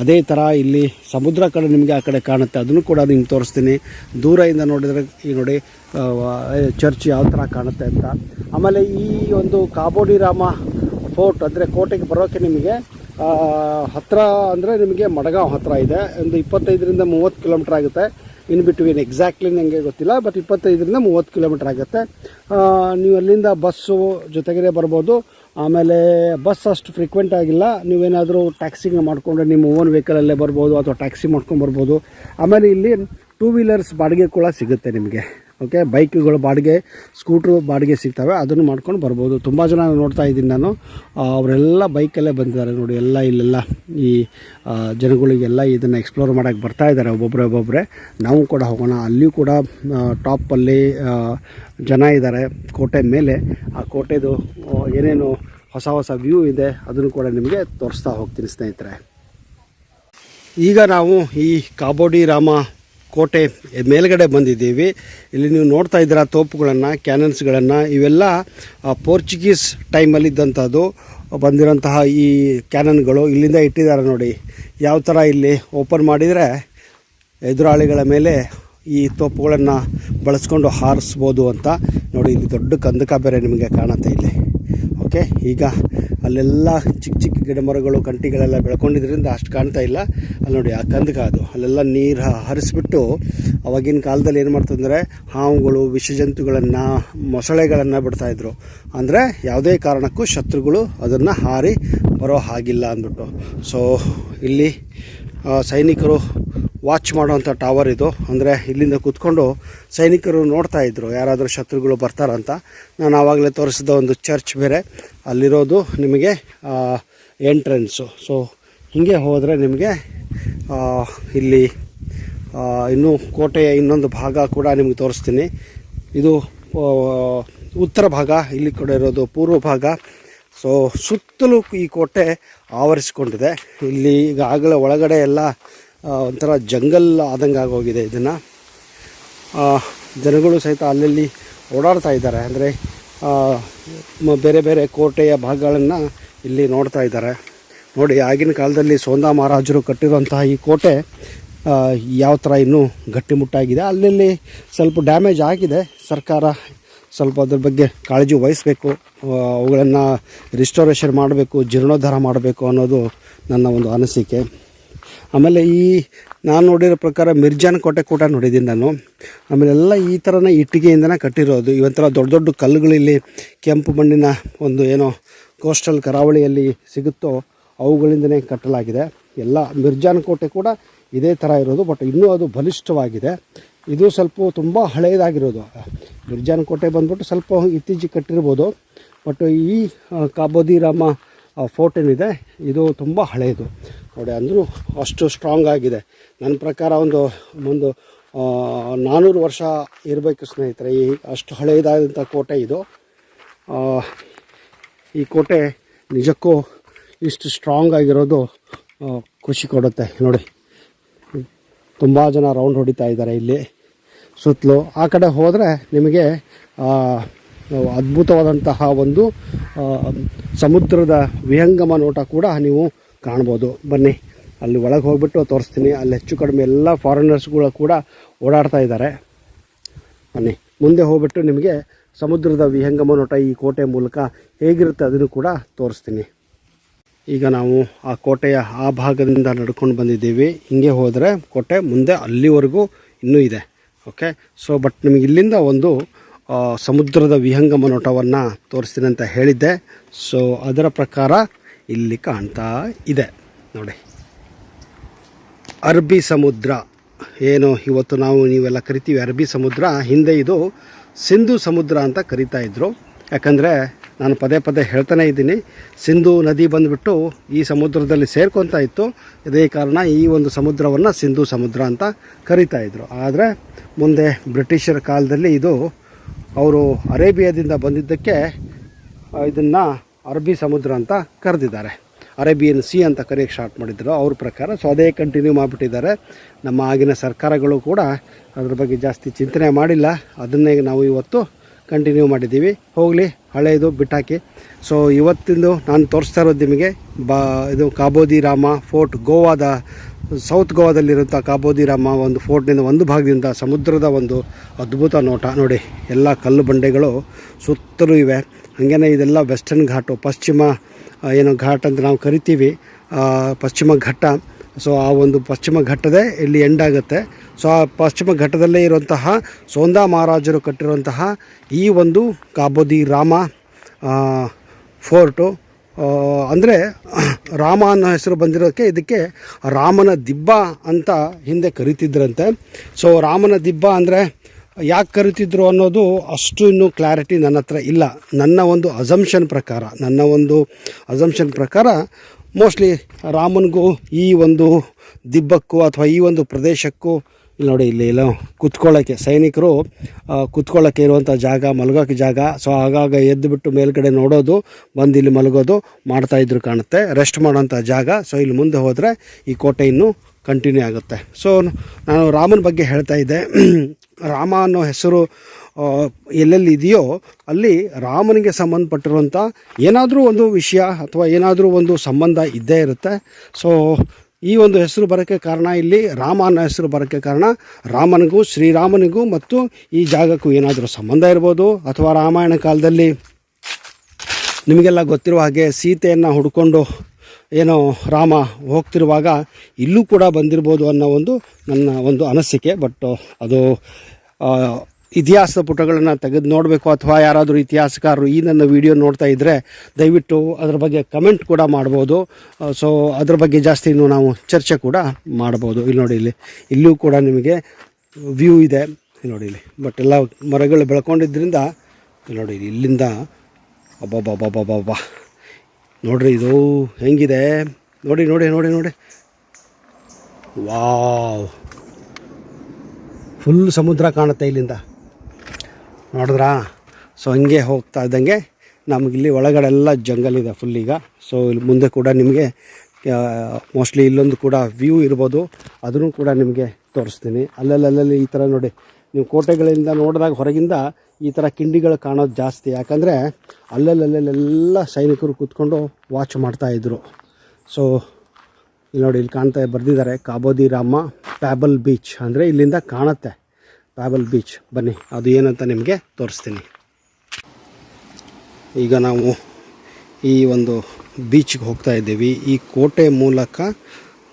A: ಅದೇ ಥರ ಇಲ್ಲಿ ಸಮುದ್ರ ಕಡೆ ನಿಮಗೆ ಆ ಕಡೆ ಕಾಣುತ್ತೆ. ಅದನ್ನು ಕೂಡ ನಿಮ್ಗೆ ತೋರಿಸ್ತೀನಿ. ದೂರದಿಂದ ನೋಡಿದರೆ ಈ ನೋಡಿ ಚರ್ಚ್ ಯಾವ ಥರ ಕಾಣುತ್ತೆ ಅಂತ. ಆಮೇಲೆ ಈ ಒಂದು ಕಾಬೋಡಿ ರಾಮ ಫೋರ್ಟ್ ಅಂದರೆ ಕೋಟೆಗೆ ಬರೋಕ್ಕೆ ನಿಮಗೆ ಹತ್ತಿರ ಅಂದರೆ ನಿಮಗೆ ಮಡಗಾಂವ್ ಹತ್ತಿರ ಇದೆ. ಒಂದು ಇಪ್ಪತ್ತೈದರಿಂದ ಮೂವತ್ತು ಕಿಲೋಮೀಟ್ರ್ ಆಗುತ್ತೆ. ಇನ್ ಬಿಟ್ವೀನ್ ಎಕ್ಸಾಕ್ಟ್ಲಿ ನನಗೆ ಗೊತ್ತಿಲ್ಲ, ಬಟ್ ಇಪ್ಪತ್ತೈದರಿಂದ ಮೂವತ್ತು ಕಿಲೋಮೀಟ್ರ್ ಆಗುತ್ತೆ. ನೀವು ಅಲ್ಲಿಂದ ಬಸ್ಸು ಜೊತೆಗೆ ಬರ್ಬೋದು. ಆಮೇಲೆ ಬಸ್ ಅಷ್ಟು ಫ್ರೀಕ್ವೆಂಟ್ ಆಗಿಲ್ಲ. ನೀವೇನಾದರೂ ಟ್ಯಾಕ್ಸಿ ಮಾಡಿಕೊಂಡ್ರೆ ನಿಮ್ಮ ಓನ್ ವೆಹಿಕಲಲ್ಲೇ ಬರ್ಬೋದು ಅಥವಾ ಟ್ಯಾಕ್ಸಿ ಮಾಡ್ಕೊಂಡು ಬರ್ಬೋದು. ಆಮೇಲೆ ಇಲ್ಲಿ ಟೂ ವೀಲರ್ಸ್ ಬಾಡಿಗೆ ಕೂಡ ಸಿಗುತ್ತೆ ನಿಮಗೆ. ಓಕೆ, ಬೈಕ್ಗಳು ಬಾಡಿಗೆ, ಸ್ಕೂಟ್ರು ಬಾಡಿಗೆ ಸಿಗ್ತವೆ, ಅದನ್ನು ಮಾಡ್ಕೊಂಡು ಬರ್ಬೋದು. ತುಂಬ ಜನ ನೋಡ್ತಾ ಇದ್ದೀನಿ ನಾನು. ಅವರೆಲ್ಲ ಬೈಕಲ್ಲೇ ಬಂದಿದ್ದಾರೆ ನೋಡಿ, ಎಲ್ಲ ಇಲ್ಲೆಲ್ಲ ಈ ಜನಗಳಿಗೆಲ್ಲ ಇದನ್ನು ಎಕ್ಸ್ಪ್ಲೋರ್ ಮಾಡೋಕ್ಕೆ ಬರ್ತಾ ಇದ್ದಾರೆ ಒಬ್ಬೊಬ್ಬರೇ ಒಬ್ಬೊಬ್ಬರೇ ನಾವು ಕೂಡ ಹೋಗೋಣ. ಅಲ್ಲಿಯೂ ಕೂಡ ಟಾಪಲ್ಲಿ ಜನ ಇದ್ದಾರೆ ಕೋಟೆ ಮೇಲೆ. ಆ ಕೋಟೆದು ಏನೇನು ಹೊಸ ಹೊಸ ವ್ಯೂ ಇದೆ, ಅದನ್ನು ಕೂಡ ನಿಮಗೆ ತೋರಿಸ್ತಾ ಹೋಗ್ತೀನಿ ಸ್ನೇಹಿತರೆ. ಈಗ ನಾವು ಈ ಕಾಬೋಡಿ ರಾಮ ಕೋಟೆ ಮೇಲ್ಗಡೆ ಬಂದಿದ್ದೀವಿ. ಇಲ್ಲಿ ನೀವು ನೋಡ್ತಾ ಇದ್ದೀರಾ ತೋಪುಗಳನ್ನು, ಕ್ಯಾನನ್ಸ್ಗಳನ್ನು, ಇವೆಲ್ಲ ಪೋರ್ಚುಗೀಸ್ ಟೈಮಲ್ಲಿದ್ದಂಥದ್ದು ಬಂದಿರೋಂತಹ ಈ ಕ್ಯಾನನ್ಗಳು ಇಲ್ಲಿಂದ ಇಟ್ಟಿದ್ದಾರೆ ನೋಡಿ. ಯಾವ ಥರ ಇಲ್ಲಿ ಓಪನ್ ಮಾಡಿದರೆ ಎದುರಾಳಿಗಳ ಮೇಲೆ ಈ ತೋಪುಗಳನ್ನು ಬಳಸ್ಕೊಂಡು ಹಾರಿಸ್ಬೋದು ಅಂತ ನೋಡಿ. ಇಲ್ಲಿ ದೊಡ್ಡ ಕಂದಕ ಬೇರೆ ನಿಮಗೆ ಕಾಣುತ್ತೆ ಇಲ್ಲಿ. ಓಕೆ, ಈಗ ಅಲ್ಲೆಲ್ಲ ಚಿಕ್ಕ ಚಿಕ್ಕ ಗಿಡ ಮರಗಳು ಕಂಟಿಗಳೆಲ್ಲ ಬೆಳ್ಕೊಂಡಿದ್ರಿಂದ ಅಷ್ಟು ಕಾಣ್ತಾ ಇಲ್ಲ. ಅಲ್ಲಿ ನೋಡಿ ಆ ಕಂದಕ ಅದು ಅಲ್ಲೆಲ್ಲ ನೀರು ಹರಿಸ್ಬಿಟ್ಟು ಅವಾಗಿನ ಕಾಲದಲ್ಲಿ ಏನು ಮಾಡ್ತಂದರೆ ಹಾವುಗಳು, ವಿಷಜಂತುಗಳನ್ನು, ಮೊಸಳೆಗಳನ್ನು ಬಿಡ್ತಾಯಿದ್ರು ಅಂದರೆ ಯಾವುದೇ ಕಾರಣಕ್ಕೂ ಶತ್ರುಗಳು ಅದನ್ನು ಹಾರಿ ಬರೋ ಹಾಗಿಲ್ಲ ಅಂದ್ಬಿಟ್ಟು. ಸೊ ಇಲ್ಲಿ ಸೈನಿಕರು ವಾಚ್ ಮಾಡುವಂಥ ಟವರ್ ಇದು. ಅಂದರೆ ಇಲ್ಲಿಂದ ಕೂತ್ಕೊಂಡು ಸೈನಿಕರು ನೋಡ್ತಾ ಇದ್ರು, ಯಾರಾದರೂ ಶತ್ರುಗಳು ಬರ್ತಾರಂತ. ನಾನು ಆವಾಗಲೇ ತೋರಿಸಿದ ಒಂದು ಚರ್ಚ್ ಬೇರೆ, ಅಲ್ಲಿರೋದು ನಿಮಗೆ ಎಂಟ್ರೆನ್ಸು ಸೊ ಹೀಗೆ ಹೋದರೆ ನಿಮಗೆ ಇಲ್ಲಿ ಇನ್ನೂ ಕೋಟೆಯ ಇನ್ನೊಂದು ಭಾಗ ಕೂಡ ನಿಮಗೆ ತೋರಿಸ್ತೀನಿ. ಇದು ಉತ್ತರ ಭಾಗ, ಇಲ್ಲಿ ಕೂಡ ಇರೋದು ಪೂರ್ವ ಭಾಗ. ಸೊ ಸುತ್ತಲೂ ಈ ಕೋಟೆ ಆವರಿಸಿಕೊಂಡಿದೆ. ಇಲ್ಲಿ ಈಗಾಗಲೇ ಒಳಗಡೆ ಎಲ್ಲ ಒಂಥರ ಜಂಗಲ್ ಆದಂಗೆ ಆಗೋಗಿದೆ ಇದನ್ನು. ಜನಗಳು ಸಹಿತ ಅಲ್ಲಲ್ಲಿ ಓಡಾಡ್ತಾ ಇದ್ದಾರೆ. ಅಂದರೆ ಬೇರೆ ಬೇರೆ ಕೋಟೆಯ ಭಾಗಗಳನ್ನು ಇಲ್ಲಿ ನೋಡ್ತಾ ಇದ್ದಾರೆ. ನೋಡಿ, ಆಗಿನ ಕಾಲದಲ್ಲಿ ಸೋಂದಾ ಮಹಾರಾಜರು ಕಟ್ಟಿರುವಂತಹ ಈ ಕೋಟೆ ಯಾವ ಥರ ಇನ್ನೂ ಗಟ್ಟಿಮುಟ್ಟಾಗಿದೆ ಅಲ್ಲಲ್ಲಿ ಸ್ವಲ್ಪ ಡ್ಯಾಮೇಜ್ ಆಗಿದೆ. ಸರ್ಕಾರ ಸ್ವಲ್ಪ ಅದ್ರ ಬಗ್ಗೆ ಕಾಳಜಿ ವಹಿಸಬೇಕು. ಅವುಗಳನ್ನು ರಿಸ್ಟೋರೇಷನ್ ಮಾಡಬೇಕು, ಜೀರ್ಣೋದ್ಧಾರ ಮಾಡಬೇಕು ಅನ್ನೋದು ನನ್ನ ಒಂದು ಅನಿಸಿಕೆ. ಆಮೇಲೆ ಈ ನಾನು ನೋಡಿರೋ ಪ್ರಕಾರ ಮಿರ್ಜಾನ್ ಕೋಟೆ ಕೂಡ ನೋಡಿದ್ದೀನಿ ನಾನು. ಆಮೇಲೆ ಎಲ್ಲ ಈ ಥರನೇ ಇಟ್ಟಿಗೆಯಿಂದನೇ ಕಟ್ಟಿರೋದು. ಇವೊಂಥರ ದೊಡ್ಡ ದೊಡ್ಡ ಕಲ್ಲುಗಳಿಲ್ಲಿ ಕೆಂಪು ಮಣ್ಣಿನ ಒಂದು ಏನೋ ಕೋಸ್ಟಲ್ ಕರಾವಳಿಯಲ್ಲಿ ಸಿಗುತ್ತೋ ಅವುಗಳಿಂದನೇ ಕಟ್ಟಲಾಗಿದೆ. ಎಲ್ಲ ಮಿರ್ಜಾನ್ ಕೋಟೆ ಕೂಡ ಇದೇ ಥರ ಇರೋದು, ಬಟ್ ಇನ್ನೂ ಅದು ಬಲಿಷ್ಠವಾಗಿದೆ. ಇದು ಸ್ವಲ್ಪ ತುಂಬ ಹಳೆಯದಾಗಿರೋದು ಮಿರ್ಜಾನ್ ಕೋಟೆ ಬಂದ್ಬಿಟ್ಟು ಸ್ವಲ್ಪ ಇತ್ತೀಚೆಗೆ ಕಟ್ಟಿರ್ಬೋದು. ಬಟ್ ಈ ಕಾಬೋದಿರಾಮ ಫೋರ್ಟ್ ಏನಿದೆ, ಇದು ತುಂಬ ಹಳೆಯದು ನೋಡಿ, ಅಂದರೂ ಅಷ್ಟು ಸ್ಟ್ರಾಂಗ್ ಆಗಿದೆ. ನನ್ನ ಪ್ರಕಾರ ಒಂದು ಒಂದು ನಾನ್ನೂರು ವರ್ಷ ಇರಬೇಕು ಸ್ನೇಹಿತರೆ, ಈ ಅಷ್ಟು ಹಳೆಯದಾದಂಥ ಕೋಟೆ ಇದು. ಈ ಕೋಟೆ ನಿಜಕ್ಕೂ ಇಷ್ಟು ಸ್ಟ್ರಾಂಗ್ ಆಗಿರೋದು ಖುಷಿ ಕೊಡುತ್ತೆ. ನೋಡಿ, ತುಂಬ ಜನ ರೌಂಡ್ ಹೊಡಿತಾ ಇದ್ದಾರೆ ಇಲ್ಲಿ. ಸುತ್ತಲೂ, ಆ ಕಡೆ ಹೋದರೆ ನಿಮಗೆ ಅದ್ಭುತವಾದಂತಹ ಒಂದು ಸಮುದ್ರದ ವಿಹಂಗಮ ನೋಟ ಕೂಡ ನೀವು ಕಾಣ್ಬೋದು ಬನ್ನಿ, ಅಲ್ಲಿ ಒಳಗೆ ಹೋಗ್ಬಿಟ್ಟು ತೋರಿಸ್ತೀನಿ. ಅಲ್ಲಿ ಹೆಚ್ಚು ಕಡಿಮೆ ಎಲ್ಲ ಫಾರಿನರ್ಸ್ಗಳು ಕೂಡ ಓಡಾಡ್ತಾ ಇದ್ದಾರೆ. ಬನ್ನಿ, ಮುಂದೆ ಹೋಗ್ಬಿಟ್ಟು ನಿಮಗೆ ಸಮುದ್ರದ ವಿಹಂಗಮ ನೋಟ ಈ ಕೋಟೆ ಮೂಲಕ ಹೇಗಿರುತ್ತೆ ಅದನ್ನು ಕೂಡ ತೋರಿಸ್ತೀನಿ. ಈಗ ನಾವು ಆ ಕೋಟೆಯ ಆ ಭಾಗದಿಂದ ನಡ್ಕೊಂಡು ಬಂದಿದ್ದೀವಿ. ಹಿಂಗೆ ಹೋದರೆ ಕೋಟೆ ಮುಂದೆ ಅಲ್ಲಿವರೆಗೂ ಇನ್ನೂ ಇದೆ. ಓಕೆ ಸೊ ಬಟ್ ನಿಮಗೆ ಇಲ್ಲಿಂದ ಒಂದು ಸಮುದ್ರದ ವಿಹಂಗಮ ನೋಟವನ್ನು ತೋರಿಸ್ತೀನಿ ಅಂತ ಹೇಳಿದ್ದೆ. ಸೊ ಅದರ ಪ್ರಕಾರ ಇಲ್ಲಿ ಕಾಣ್ತಾ ಇದೆ. ನೋಡಿ. ಅರಬ್ಬಿ ಸಮುದ್ರ. ಏನು, ಇವತ್ತು ನಾವು ನೀವೆಲ್ಲ ಕರಿತೀವಿ ಅರಬ್ಬಿ ಸಮುದ್ರ. ಹಿಂದೆ ಇದು ಸಿಂಧು ಸಮುದ್ರ ಅಂತ ಕರಿತಾ ಇದ್ರು. ಯಾಕಂದರೆ ನಾನು ಪದೇ ಪದೇ ಹೇಳ್ತಾನೆ ಇದ್ದೀನಿ. ಸಿಂಧು ನದಿ ಬಂದುಬಿಟ್ಟು ಈ ಸಮುದ್ರದಲ್ಲಿ ಸೇರ್ಕೊತಾ ಇತ್ತು. ಇದೇ ಕಾರಣ ಈ ಒಂದು ಸಮುದ್ರವನ್ನು ಸಿಂಧು ಸಮುದ್ರ ಅಂತ ಕರಿತಾ ಇದ್ರು. ಆದರೆ ಮುಂದೆ ಬ್ರಿಟಿಷರ ಕಾಲದಲ್ಲಿ ಇದು ಅವರು ಅರೇಬಿಯಾದಿಂದ ಬಂದಿದ್ದಕ್ಕೆ ಇದನ್ನು ಅರಬ್ಬಿ ಸಮುದ್ರ ಅಂತ ಕರೆದಿದ್ದಾರೆ. ಅರೇಬಿಯನ್ ಸಿ ಅಂತ ಕರೆಯೋಕ್ಕೆ ಸ್ಟಾರ್ಟ್ ಮಾಡಿದ್ರು. ಅವ್ರ ಪ್ರಕಾರ ಸೊ ಅದೇ ಕಂಟಿನ್ಯೂ ಮಾಡಿಬಿಟ್ಟಿದ್ದಾರೆ. ನಮ್ಮ ಆಗಿನ ಸರ್ಕಾರಗಳು ಕೂಡ ಅದ್ರ ಬಗ್ಗೆ ಜಾಸ್ತಿ ಚಿಂತನೆ ಮಾಡಿಲ್ಲ. ಅದನ್ನೇ ನಾವು ಇವತ್ತು ಕಂಟಿನ್ಯೂ ಮಾಡಿದ್ದೀವಿ. ಹೋಗಲಿ, ಹಳೆಯದು ಬಿಟ್ಟಾಕಿ. ಸೊ ಇವತ್ತಿಂದು ನಾನು ತೋರಿಸ್ತಾ ಇರೋದು ನಿಮಗೆ ಬಾ, ಇದು ಕಾಬೋದಿ ರಾಮ ಫೋರ್ಟ್ ಗೋವಾದ ಸೌತ್ ಗೋವಾದಲ್ಲಿರುವಂಥ ಕಾಬೋದಿ ರಾಮ ಒಂದು ಫೋರ್ಟ್ನಿಂದ ಒಂದು ಭಾಗದಿಂದ ಸಮುದ್ರದ ಒಂದು ಅದ್ಭುತ ನೋಟ. ನೋಡಿ, ಎಲ್ಲ ಕಲ್ಲು ಬಂಡೆಗಳು ಸುತ್ತಲೂ ಇವೆ. ಹಾಗೇನೆ ಇದೆಲ್ಲ ವೆಸ್ಟರ್ನ್ ಘಾಟು, ಪಶ್ಚಿಮ ಏನು ಘಾಟ್ ಅಂತ ನಾವು ಕರಿತೀವಿ. ಪಶ್ಚಿಮ ಘಟ್ಟ. ಸೊ, ಆ ಒಂದು ಪಶ್ಚಿಮ ಘಟ್ಟದೇ ಇಲ್ಲಿ ಎಂಡ್ ಆಗುತ್ತೆ. ಸೊ, ಆ ಪಶ್ಚಿಮ ಘಟ್ಟದಲ್ಲೇ ಇರುವಂತಹ ಸೋಂದಾ ಮಹಾರಾಜರು ಕಟ್ಟಿರುವಂತಹ ಈ ಒಂದು ಕಾಬೋದಿ ರಾಮ ಫೋರ್ಟು ಅಂದರೆ ರಾಮ ಅನ್ನೋ ಹೆಸರು ಬಂದಿರೋಕ್ಕೆ ಇದಕ್ಕೆ ರಾಮನ ದಿಬ್ಬ ಅಂತ ಹಿಂದೆ ಕರಿತಿದ್ರಂತೆ. ಸೊ ರಾಮನ ದಿಬ್ಬ ಅಂದರೆ ಯಾಕೆ ಕರಿತಿದ್ರು ಅನ್ನೋದು ಅಷ್ಟು ಇನ್ನೂ ಕ್ಲಾರಿಟಿ ನನ್ನ ಹತ್ರ ಇಲ್ಲ. ನನ್ನ ಒಂದು ಅಸಂಪ್ಷನ್ ಪ್ರಕಾರ, ನನ್ನ ಒಂದು ಅಸಂಪ್ಷನ್ ಪ್ರಕಾರ ಮೋಸ್ಟ್ಲಿ ರಾಮನಿಗೂ ಈ ಒಂದು ದಿಬ್ಬಕ್ಕೂ ಅಥವಾ ಈ ಒಂದು ಪ್ರದೇಶಕ್ಕೂ ಇಲ್ಲಿ ನೋಡಿ, ಇಲ್ಲಿ ಎಲ್ಲ ಕುತ್ಕೊಳ್ಳೋಕ್ಕೆ ಸೈನಿಕರು ಕುತ್ಕೊಳ್ಳೋಕ್ಕೆ ಇರುವಂಥ ಜಾಗ ಮಲಗೋಕ್ಕೆ ಜಾಗ. ಸೊ ಆಗಾಗ ಎದ್ದುಬಿಟ್ಟು ಮೇಲ್ಗಡೆ ನೋಡೋದು, ಬಂದು ಇಲ್ಲಿ ಮಲಗೋದು ಮಾಡ್ತಾಯಿದ್ರು ಕಾಣುತ್ತೆ ರೆಸ್ಟ್ ಮಾಡೋಂಥ ಜಾಗ. ಸೊ ಇಲ್ಲಿ ಮುಂದೆ ಹೋದರೆ ಈ ಕೋಟೆ ಇನ್ನೂ ಕಂಟಿನ್ಯೂ ಆಗುತ್ತೆ. ಸೊ ನಾನು ರಾಮನ ಬಗ್ಗೆ ಹೇಳ್ತಾ ಇದ್ದೆ. ರಾಮ ಅನ್ನೋ ಹೆಸರು ಎಲ್ಲೆಲ್ಲಿ ಇದೆಯೋ ಅಲ್ಲಿ ರಾಮನಿಗೆ ಸಂಬಂಧಪಟ್ಟಿರುವಂಥ ಏನಾದರೂ ಒಂದು ವಿಷಯ ಅಥವಾ ಏನಾದರೂ ಒಂದು ಸಂಬಂಧ ಇದ್ದೇ ಇರುತ್ತೆ. ಸೊ ಈ ಒಂದು ಹೆಸರು ಬರೋಕ್ಕೆ ಕಾರಣ ಇಲ್ಲಿ ರಾಮ ಅನ್ನೋ ಹೆಸರು ಬರೋಕ್ಕೆ ಕಾರಣ ರಾಮನಿಗೂ, ಶ್ರೀರಾಮನಿಗೂ ಮತ್ತು ಈ ಜಾಗಕ್ಕೂ ಏನಾದರೂ ಸಂಬಂಧ ಇರ್ಬೋದು ಅಥವಾ ರಾಮಾಯಣ ಕಾಲದಲ್ಲಿ? ನಿಮಗೆಲ್ಲ ಗೊತ್ತಿರುವ ಹಾಗೆ ಸೀತೆಯನ್ನು ಹುಡ್ಕೊಂಡು ಏನೋ ರಾಮ ಹೋಗ್ತಿರುವಾಗ ಇಲ್ಲೂ ಕೂಡ ಬಂದಿರ್ಬೋದು ಅನ್ನೋ ಒಂದು ನನ್ನ ಒಂದು ಅನಿಸಿಕೆ, ಬಟ್ ಅದು ಇತಿಹಾಸದ ಪುಟಗಳನ್ನು ತೆಗೆದು ನೋಡಬೇಕು ಅಥವಾ ಯಾರಾದರೂ ಇತಿಹಾಸಕಾರರು ಈ ನನ್ನ ವಿಡಿಯೋ ನೋಡ್ತಾ ಇದ್ದರೆ ದಯವಿಟ್ಟು ಅದರ ಬಗ್ಗೆ ಕಮೆಂಟ್ ಕೂಡ ಮಾಡ್ಬೋದು. ಸೊ ಅದ್ರ ಬಗ್ಗೆ ಜಾಸ್ತಿ ಇನ್ನೂ ನಾವು ಚರ್ಚೆ ಕೂಡ ಮಾಡ್ಬೋದು. ಇಲ್ಲಿ ನೋಡಿ ಇಲ್ಲಿ ಇಲ್ಲೂ ಕೂಡ ನಿಮಗೆ ವ್ಯೂ ಇದೆ. ನೋಡಿ ಇಲ್ಲಿ ಬಟ್ ಎಲ್ಲ ಮರಗಳು ಬೆಳ್ಕೊಂಡಿದ್ದರಿಂದ ಇಲ್ಲಿ ನೋಡಿ ಇಲ್ಲಿ, ಇಲ್ಲಿಂದ ಅಬ್ಬಬ್ಬಬ್ಬಬ್ಬಬ್ಬ. ನೋಡ್ರಿ ಇದು ಹೆಂಗಿದೆ? ನೋಡಿ ನೋಡಿ ನೋಡಿ ನೋಡಿ. ವಾವ್. ಫುಲ್ ಸಮುದ್ರ ಕಾಣುತ್ತೆ ಇಲ್ಲಿಂದ. ನೋಡಿದ್ರಾ? ಸೊ ಹಂಗೆ ಹೋಗ್ತಾ ಇದ್ದಂಗೆ ನಮಗಿಲ್ಲಿ ಒಳಗಡೆ ಎಲ್ಲ ಜಂಗಲ್ ಇದೆ ಫುಲ್ ಈಗ. ಸೊ ಇಲ್ಲಿ ಮುಂದೆ ಕೂಡ ನಿಮಗೆ ಮೋಸ್ಟ್ಲಿ ಇಲ್ಲೊಂದು ಕೂಡ ವ್ಯೂ ಇರ್ಬೋದು. ಅದನ್ನು ಕೂಡ ನಿಮಗೆ ತೋರಿಸ್ತೀನಿ. ಅಲ್ಲಲ್ಲಲ್ಲಿ ಈ ಥರ ನೋಡಿ. ನೀವು ಕೋಟೆಗಳಿಂದ ನೋಡಿದಾಗ ಹೊರಗಿಂದ ಈ ಥರ ಕಿಂಡಿಗಳು ಕಾಣೋದು ಜಾಸ್ತಿ. ಯಾಕಂದರೆ ಅಲ್ಲಲ್ಲಲ್ಲೆಲ್ಲ ಸೈನಿಕರು ಕೂತ್ಕೊಂಡು ವಾಚ್ ಮಾಡ್ತಾಯಿದ್ರು ಸೊ ಇಲ್ಲಿ ನೋಡಿ, ಇಲ್ಲಿ ಕಾಣ್ತಾ ಬರೆದಿದ್ದಾರೆ. ಕಾಬೋದಿ ರಾಮ ಪ್ಯಾಬಲ್ ಬೀಚ್ ಅಂದರೆ ಇಲ್ಲಿಂದ ಕಾಣುತ್ತೆ. ಪ್ಯಾಬಲ್ ಬೀಚ್ ಬನ್ನಿ, ಅದು ಏನಂತ ನಿಮಗೆ ತೋರಿಸ್ತೀನಿ. ಈಗ ನಾವು ಈ ಒಂದು ಬೀಚ್ಗೆ ಹೋಗ್ತಾ ಇದ್ದೀವಿ. ಈ ಕೋಟೆ ಮೂಲಕ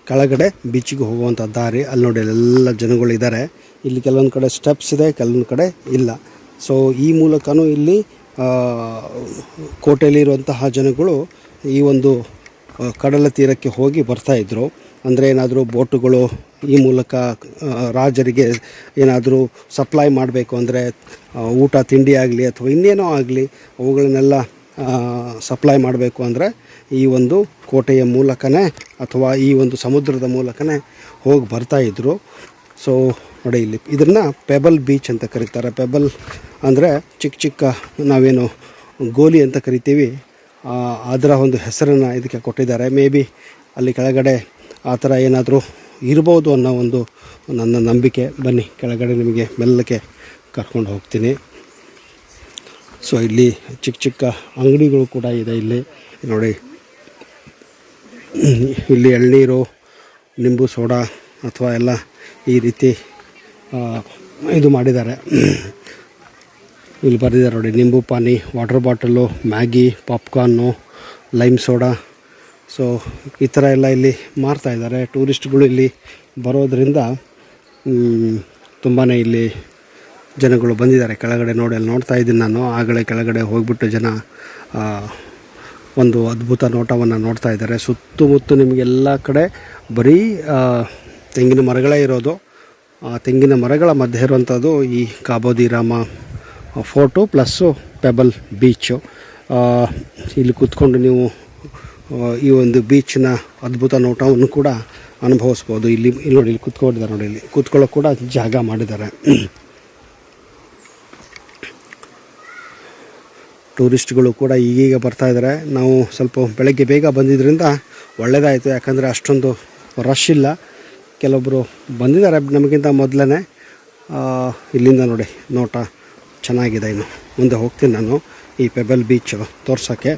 A: ಕೆಳಗಡೆ ಬೀಚ್ಗೆ ಹೋಗುವಂಥ ದಾರಿ, ಅಲ್ಲಿ ನೋಡಿ ಎಲ್ಲ ಜನಗಳಿದ್ದಾರೆ ಇಲ್ಲಿ ಕೆಲವೊಂದು ಕಡೆ ಸ್ಟೆಪ್ಸ್ ಇದೆ, ಕೆಲವೊಂದು ಕಡೆ ಇಲ್ಲ. ಸೊ ಈ ಮೂಲಕನೂ ಇಲ್ಲಿ ಕೋಟೆಯಲ್ಲಿರುವಂತಹ ಜನಗಳು ಈ ಒಂದು ಕಡಲ ತೀರಕ್ಕೆ ಹೋಗಿ ಬರ್ತಾಯಿದ್ರು ಅಂದರೆ ಏನಾದರೂ ಬೋಟುಗಳು ಈ ಮೂಲಕ ರಾಜರಿಗೆ ಏನಾದರೂ ಸಪ್ಲೈ ಮಾಡಬೇಕು ಅಂದರೆ ಊಟ, ತಿಂಡಿ ಆಗಲಿ ಅಥವಾ ಇನ್ನೇನೋ ಆಗಲಿ, ಅವುಗಳನ್ನೆಲ್ಲ ಸಪ್ಲೈ ಮಾಡಬೇಕು ಅಂದರೆ ಈ ಒಂದು ಕೋಟೆಯ ಮೂಲಕನೇ ಅಥವಾ ಈ ಒಂದು ಸಮುದ್ರದ ಮೂಲಕನೇ ಹೋಗಿ ಬರ್ತಾಯಿದ್ರು ಸೊ ನೋಡಿ ಇಲ್ಲಿ ಇದನ್ನು ಪೆಬಲ್ ಬೀಚ್ ಅಂತ ಕರೀತಾರೆ. ಪೆಬಲ್ ಅಂದರೆ ಚಿಕ್ಕ ಚಿಕ್ಕ ನಾವೇನು ಗೋಲಿ ಅಂತ ಕರಿತೀವಿ. ಅದರ ಒಂದು ಹೆಸರನ್ನು ಇದಕ್ಕೆ ಕೊಟ್ಟಿದ್ದಾರೆ. ಮೇ ಬಿ ಅಲ್ಲಿ ಕೆಳಗಡೆ ಆ ಥರ ಏನಾದರೂ ಇರ್ಬೋದು ಅನ್ನೋ ಒಂದು ನನ್ನ ನಂಬಿಕೆ. ಬನ್ನಿ, ಕೆಳಗಡೆ ನಿಮಗೆ ಮೆಲ್ಲಕ್ಕೆ ಕರ್ಕೊಂಡು ಹೋಗ್ತೀನಿ. ಸೊ ಇಲ್ಲಿ ಚಿಕ್ಕ ಚಿಕ್ಕ ಅಂಗಡಿಗಳು ಕೂಡ ಇದೆ ಇಲ್ಲಿ. ನೋಡಿ, ಇಲ್ಲಿ ಎಳ್ನೀರು, ನಿಂಬು ಸೋಡಾ ಅಥವಾ ಎಲ್ಲ ಈ ರೀತಿ ಇದು ಮಾಡಿದ್ದಾರೆ. ಇಲ್ಲಿ ಬರೆದಿದ್ದಾರೆ ನೋಡಿ, nimbu pani, water bottle, Maggi, popcorn, lime soda so ಈ ಥರ ಎಲ್ಲ ಇಲ್ಲಿ ಮಾರ್ತಾ ಇದ್ದಾರೆ. ಟೂರಿಸ್ಟ್ಗಳು ಇಲ್ಲಿ ಬರೋದರಿಂದ ತುಂಬಾ ಇಲ್ಲಿ ಜನಗಳು ಬಂದಿದ್ದಾರೆ. ಕೆಳಗಡೆ ನೋಡಿ, ಅಲ್ಲಿ ನೋಡ್ತಾ ಇದ್ದೀನಿ ನಾನು. ಆಗಲೇ ಕೆಳಗಡೆ ಹೋಗಿಬಿಟ್ಟು ಜನ ಒಂದು ಅದ್ಭುತ ನೋಟವನ್ನು ನೋಡ್ತಾ ಇದ್ದಾರೆ. ಸುತ್ತಮುತ್ತ ನಿಮಗೆಲ್ಲ ಕಡೆ ಬರೀ ತೆಂಗಿನ ಮರಗಳೇ ಇರೋದು. ಆ, ತೆಂಗಿನ ಮರಗಳ ಮಧ್ಯೆ ಇರುವಂಥದ್ದು ಈ Cabo de Rama photo plus pebble beach ಇಲ್ಲಿ ಕೂತ್ಕೊಂಡು ನೀವು ಈ ಒಂದು ಬೀಚ್ನ ಅದ್ಭುತ ನೋಟವನ್ನು ಕೂಡ ಅನುಭವಿಸ್ಬೋದು. ಇಲ್ಲಿ ಇಲ್ಲಿ ನೋಡಿ, ಇಲ್ಲಿ ಕೂತ್ಕೊಂಡಿದ್ದಾರೆ ನೋಡಿ, ಇಲ್ಲಿ ಕೂತ್ಕೊಳ್ಳೋ ಕೂಡ ಜಾಗ ಮಾಡಿದ್ದಾರೆ. ಟೂರಿಸ್ಟ್ಗಳು ಕೂಡ ಈಗೀಗ ಬರ್ತಾ ಇದ್ದಾರೆ. ನಾವು ಸ್ವಲ್ಪ ಬೆಳಗ್ಗೆ ಬೇಗ ಬಂದಿದ್ದರಿಂದ ಒಳ್ಳೆಯದಾಯಿತು ಯಾಕಂದರೆ ಅಷ್ಟೊಂದು ರಶ್ ಇಲ್ಲ. ಕೆಲವೊಬ್ಬರು ಬಂದಿದ್ದಾರೆ ನಮಗಿಂತ ಮೊದಲೇ ಇಲ್ಲಿಂದ ನೋಡಿ, ನೋಟ ಚೆನ್ನಾಗಿದೆ ಇನ್ನು. ಮುಂದೆ ಹೋಗ್ತೀನಿ ನಾನು ಈ ಪೆಬಲ್ ಬೀಚು ತೋರ್ಸೋಕ್ಕೆ.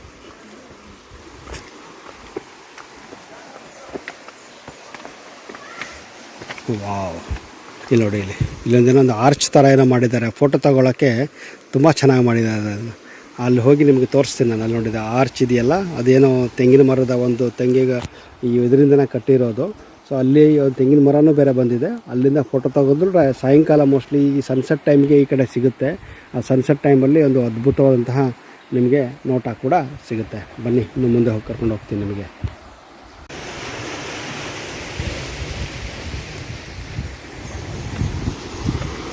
A: ವಾವ್. ಇಲ್ಲಿ ನೋಡಿ, ಇಲ್ಲಿ. ಇಲ್ಲೊಂದೇನೋ ಒಂದು ಆರ್ಚ್ ಥರ ಏನೋ ಮಾಡಿದ್ದಾರೆ. ಫೋಟೋ ತಗೊಳ್ಳೋಕ್ಕೆ ತುಂಬ ಚೆನ್ನಾಗಿ ಮಾಡಿದ್ದಾರೆ. ಅದನ್ನು ಅಲ್ಲಿ ಹೋಗಿ ನಿಮಗೆ ತೋರಿಸ್ತೀನಿ ನಾನು. ಅಲ್ಲಿ ನೋಡಿದ್ದೆ ಆರ್ಚ್ ಇದೆಯಲ್ಲ? ಅದೇನೋ ತೆಂಗಿನ ಮರದ ಒಂದು ತೆಂಗಿಗೆ ಈ ಇದರಿಂದನೇ ಕಟ್ಟಿರೋದು. ಸೊ ಅಲ್ಲಿ ತೆಂಗಿನ ಮರನೂ ಬೇರೆ ಬಂದಿದೆ. ಅಲ್ಲಿಂದ ಫೋಟೋ ತೆಗೆದ್ರೆ ಸಾಯಂಕಾಲ ಮೋಸ್ಟ್ಲಿ ಈ ಸನ್ಸೆಟ್ ಟೈಮ್ಗೆ ಈ ಕಡೆ ಸಿಗುತ್ತೆ. ಆ ಸನ್ಸೆಟ್ ಟೈಮಲ್ಲಿ ಒಂದು ಅದ್ಭುತವಾದಂತಹ ನಿಮಗೆ ನೋಟ ಕೂಡ ಸಿಗುತ್ತೆ. ಬನ್ನಿ, ಇನ್ನು ಮುಂದೆ ಹೋಗಿ ಕರ್ಕೊಂಡು ಹೋಗ್ತೀನಿ ನಿಮಗೆ.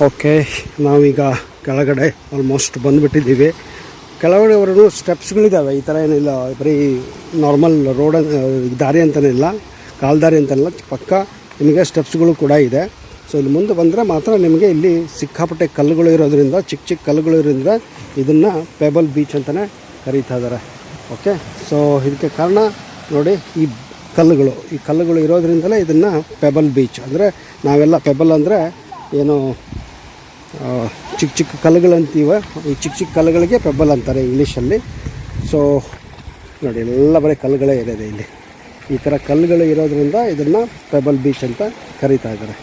A: ಓಕೆ, ನಾವೀಗ ಕೆಳಗಡೆ ಆಲ್ಮೋಸ್ಟ್ ಬಂದುಬಿಟ್ಟಿದ್ದೀವಿ. ಕೆಳಗಡೆವರೆಗೂ ಸ್ಟೆಪ್ಸ್ಗಳಿದ್ದಾವೆ ಈ ಥರ ಏನಿಲ್ಲ, ಬರೀ ನಾರ್ಮಲ್ ರೋಡ್ ದಾರಿ ಅಂತಲೇ ಇಲ್ಲ, ಕಾಲ್ದಾರಿ ಅಂತಲ್ಲ ಪಕ್ಕ ನಿಮಗೆ ಸ್ಟೆಪ್ಸ್ಗಳು ಕೂಡ ಇದೆ. ಸೊ ಇಲ್ಲಿ ಮುಂದೆ ಬಂದರೆ ಮಾತ್ರ ನಿಮಗೆ ಇಲ್ಲಿ ಸಿಕ್ಕಾಪಟ್ಟೆ ಕಲ್ಲುಗಳು ಇರೋದ್ರಿಂದ, ಚಿಕ್ಕ ಚಿಕ್ಕ ಕಲ್ಲುಗಳು ಇರೋದ್ರಿಂದ ಇದನ್ನು ಪೇಬಲ್ ಬೀಚ್ ಅಂತಲೇ ಕರೀತಾ ಇದ್ದಾರೆ ಓಕೆ ಸೊ ಇದಕ್ಕೆ ಕಾರಣ ನೋಡಿ ಈ ಕಲ್ಲುಗಳು ಈ ಕಲ್ಲುಗಳು ಇರೋದ್ರಿಂದಲೇ ಇದನ್ನು ಪೆಬಲ್ ಬೀಚ್ ಅಂದರೆ ನಾವೆಲ್ಲ ಪೆಬಲ್ ಅಂದರೆ ಏನು ಚಿಕ್ಕ ಚಿಕ್ಕ ಕಲ್ಲುಗಳಂತೀವ ಈ ಚಿಕ್ಕ ಚಿಕ್ಕ ಕಲ್ಲುಗಳಿಗೆ ಪೆಬ್ಬಲ್ ಅಂತಾರೆ ಇಂಗ್ಲೀಷಲ್ಲಿ. ಸೊ ನೋಡಿ, ಎಲ್ಲ ಬರೀ ಕಲ್ಲುಗಳೇ ಇರೋದೆ ಇಲ್ಲಿ. ಈ ಥರ ಕಲ್ಲುಗಳು ಇರೋದ್ರಿಂದ ಇದನ್ನು ಪೆಬಲ್ ಬೀಚ್ ಅಂತ ಕರೀತಾ ಇದ್ದಾರೆ.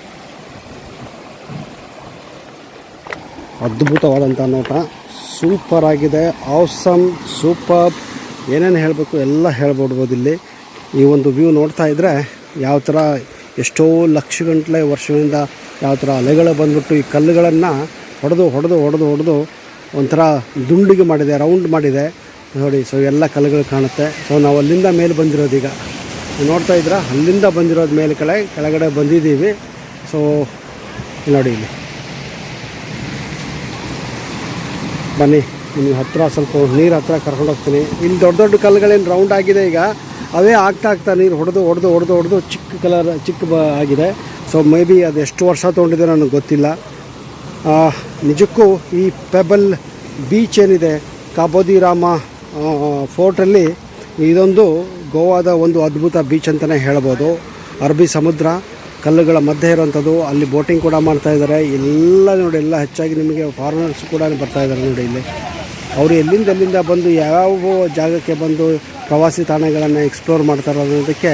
A: ಅದ್ಭುತವಾದಂಥ ನೋಟ. ಸೂಪರ್ ಆಗಿದೆ. ಆಸಮ್ ಸೂಪರ್ ಏನೇನು ಹೇಳಬೇಕು ಎಲ್ಲ ಹೇಳ್ಬಿಡ್ಬೋದು ಇಲ್ಲಿ. ಈ ಒಂದು ವ್ಯೂ ನೋಡ್ತಾ ಇದ್ದರೆ ಯಾವ ಥರ ಎಷ್ಟೋ ಲಕ್ಷ ಗಂಟಲೆ ವರ್ಷಗಳಿಂದ ಯಾವ ಥರ ಅಲೆಗಳು ಬಂದ್ಬಿಟ್ಟು ಈ ಕಲ್ಲುಗಳನ್ನು ಹೊಡೆದು ಹೊಡೆದು ಹೊಡೆದು ಹೊಡೆದು ಒಂಥರ ದುಂಡಿಗೆ ಮಾಡಿದೆ ರೌಂಡ್ ಮಾಡಿದೆ. ನೋಡಿ ಸೊ ಎಲ್ಲ ಕಲ್ಲುಗಳು ಕಾಣುತ್ತೆ. ಸೊ ನಾವು ಅಲ್ಲಿಂದ ಮೇಲೆ ಬಂದಿರೋದು ಈಗ. ನೋಡ್ತಾ ಇದ್ದೀರಾ? ಅಲ್ಲಿಂದ ಬಂದಿರೋದು ಮೇಲೆ ಕಡೆ ಕೆಳಗಡೆ ಬಂದಿದ್ದೀವಿ. ಸೊ ನೋಡಿ ಇಲ್ಲಿ. ಬನ್ನಿ ನಿಮಗೆ ಹತ್ತಿರ ಸ್ವಲ್ಪ ನೀರು ಹತ್ತಿರ ಕರ್ಕೊಂಡು ಹೋಗ್ತೀನಿ. ಇಲ್ಲಿ ದೊಡ್ಡ ದೊಡ್ಡ ಕಲ್ಲುಗಳೇನು ರೌಂಡ್ ಆಗಿದೆ ಈಗ. ಅವೇ ಆಗ್ತಾ ಆಗ್ತಾ ನೀರು ಹೊಡೆದು ಹೊಡೆದು ಹೊಡೆದು ಹೊಡೆದು ಚಿಕ್ಕ ಕಲರ್, ಚಿಕ್ಕ ಆಗಿದೆ. ಸೊ ಮೇ ಬಿ ಅದು ಎಷ್ಟು ವರ್ಷ ತೊಗೊಂಡಿದೆ ನನಗೆ ಗೊತ್ತಿಲ್ಲ. ನಿಜಕ್ಕೂ ಈ ಪೆಬಲ್ ಬೀಚ್ ಏನಿದೆ ಕಾಬೋದಿರಾಮ ಫೋರ್ಟಲ್ಲಿ ಇದೊಂದು ಗೋವಾದ ಒಂದು ಅದ್ಭುತ ಬೀಚ್ ಅಂತಲೇ ಹೇಳ್ಬೋದು. ಅರಬ್ಬಿ ಸಮುದ್ರ, ಕಲ್ಲುಗಳ ಮಧ್ಯೆ ಇರುವಂಥದ್ದು, ಅಲ್ಲಿ ಬೋಟಿಂಗ್ ಕೂಡ ಮಾಡ್ತಾ ಇದ್ದಾರೆ. ಎಲ್ಲ ನೋಡಿ, ಎಲ್ಲ ಹೆಚ್ಚಾಗಿ ನಿಮಗೆ ಫಾರಿನರ್ಸ್ ಕೂಡ ಬರ್ತಾ ಇದ್ದಾರೆ ನೋಡಿ ಇಲ್ಲಿ. ಅವರು ಎಲ್ಲಿಂದ ಎಲ್ಲಿಂದ ಬಂದು ಯಾವ ಜಾಗಕ್ಕೆ ಬಂದು ಪ್ರವಾಸಿ ತಾಣಗಳನ್ನು ಎಕ್ಸ್ಪ್ಲೋರ್ ಮಾಡ್ತಾ ಇರೋದಕ್ಕೆ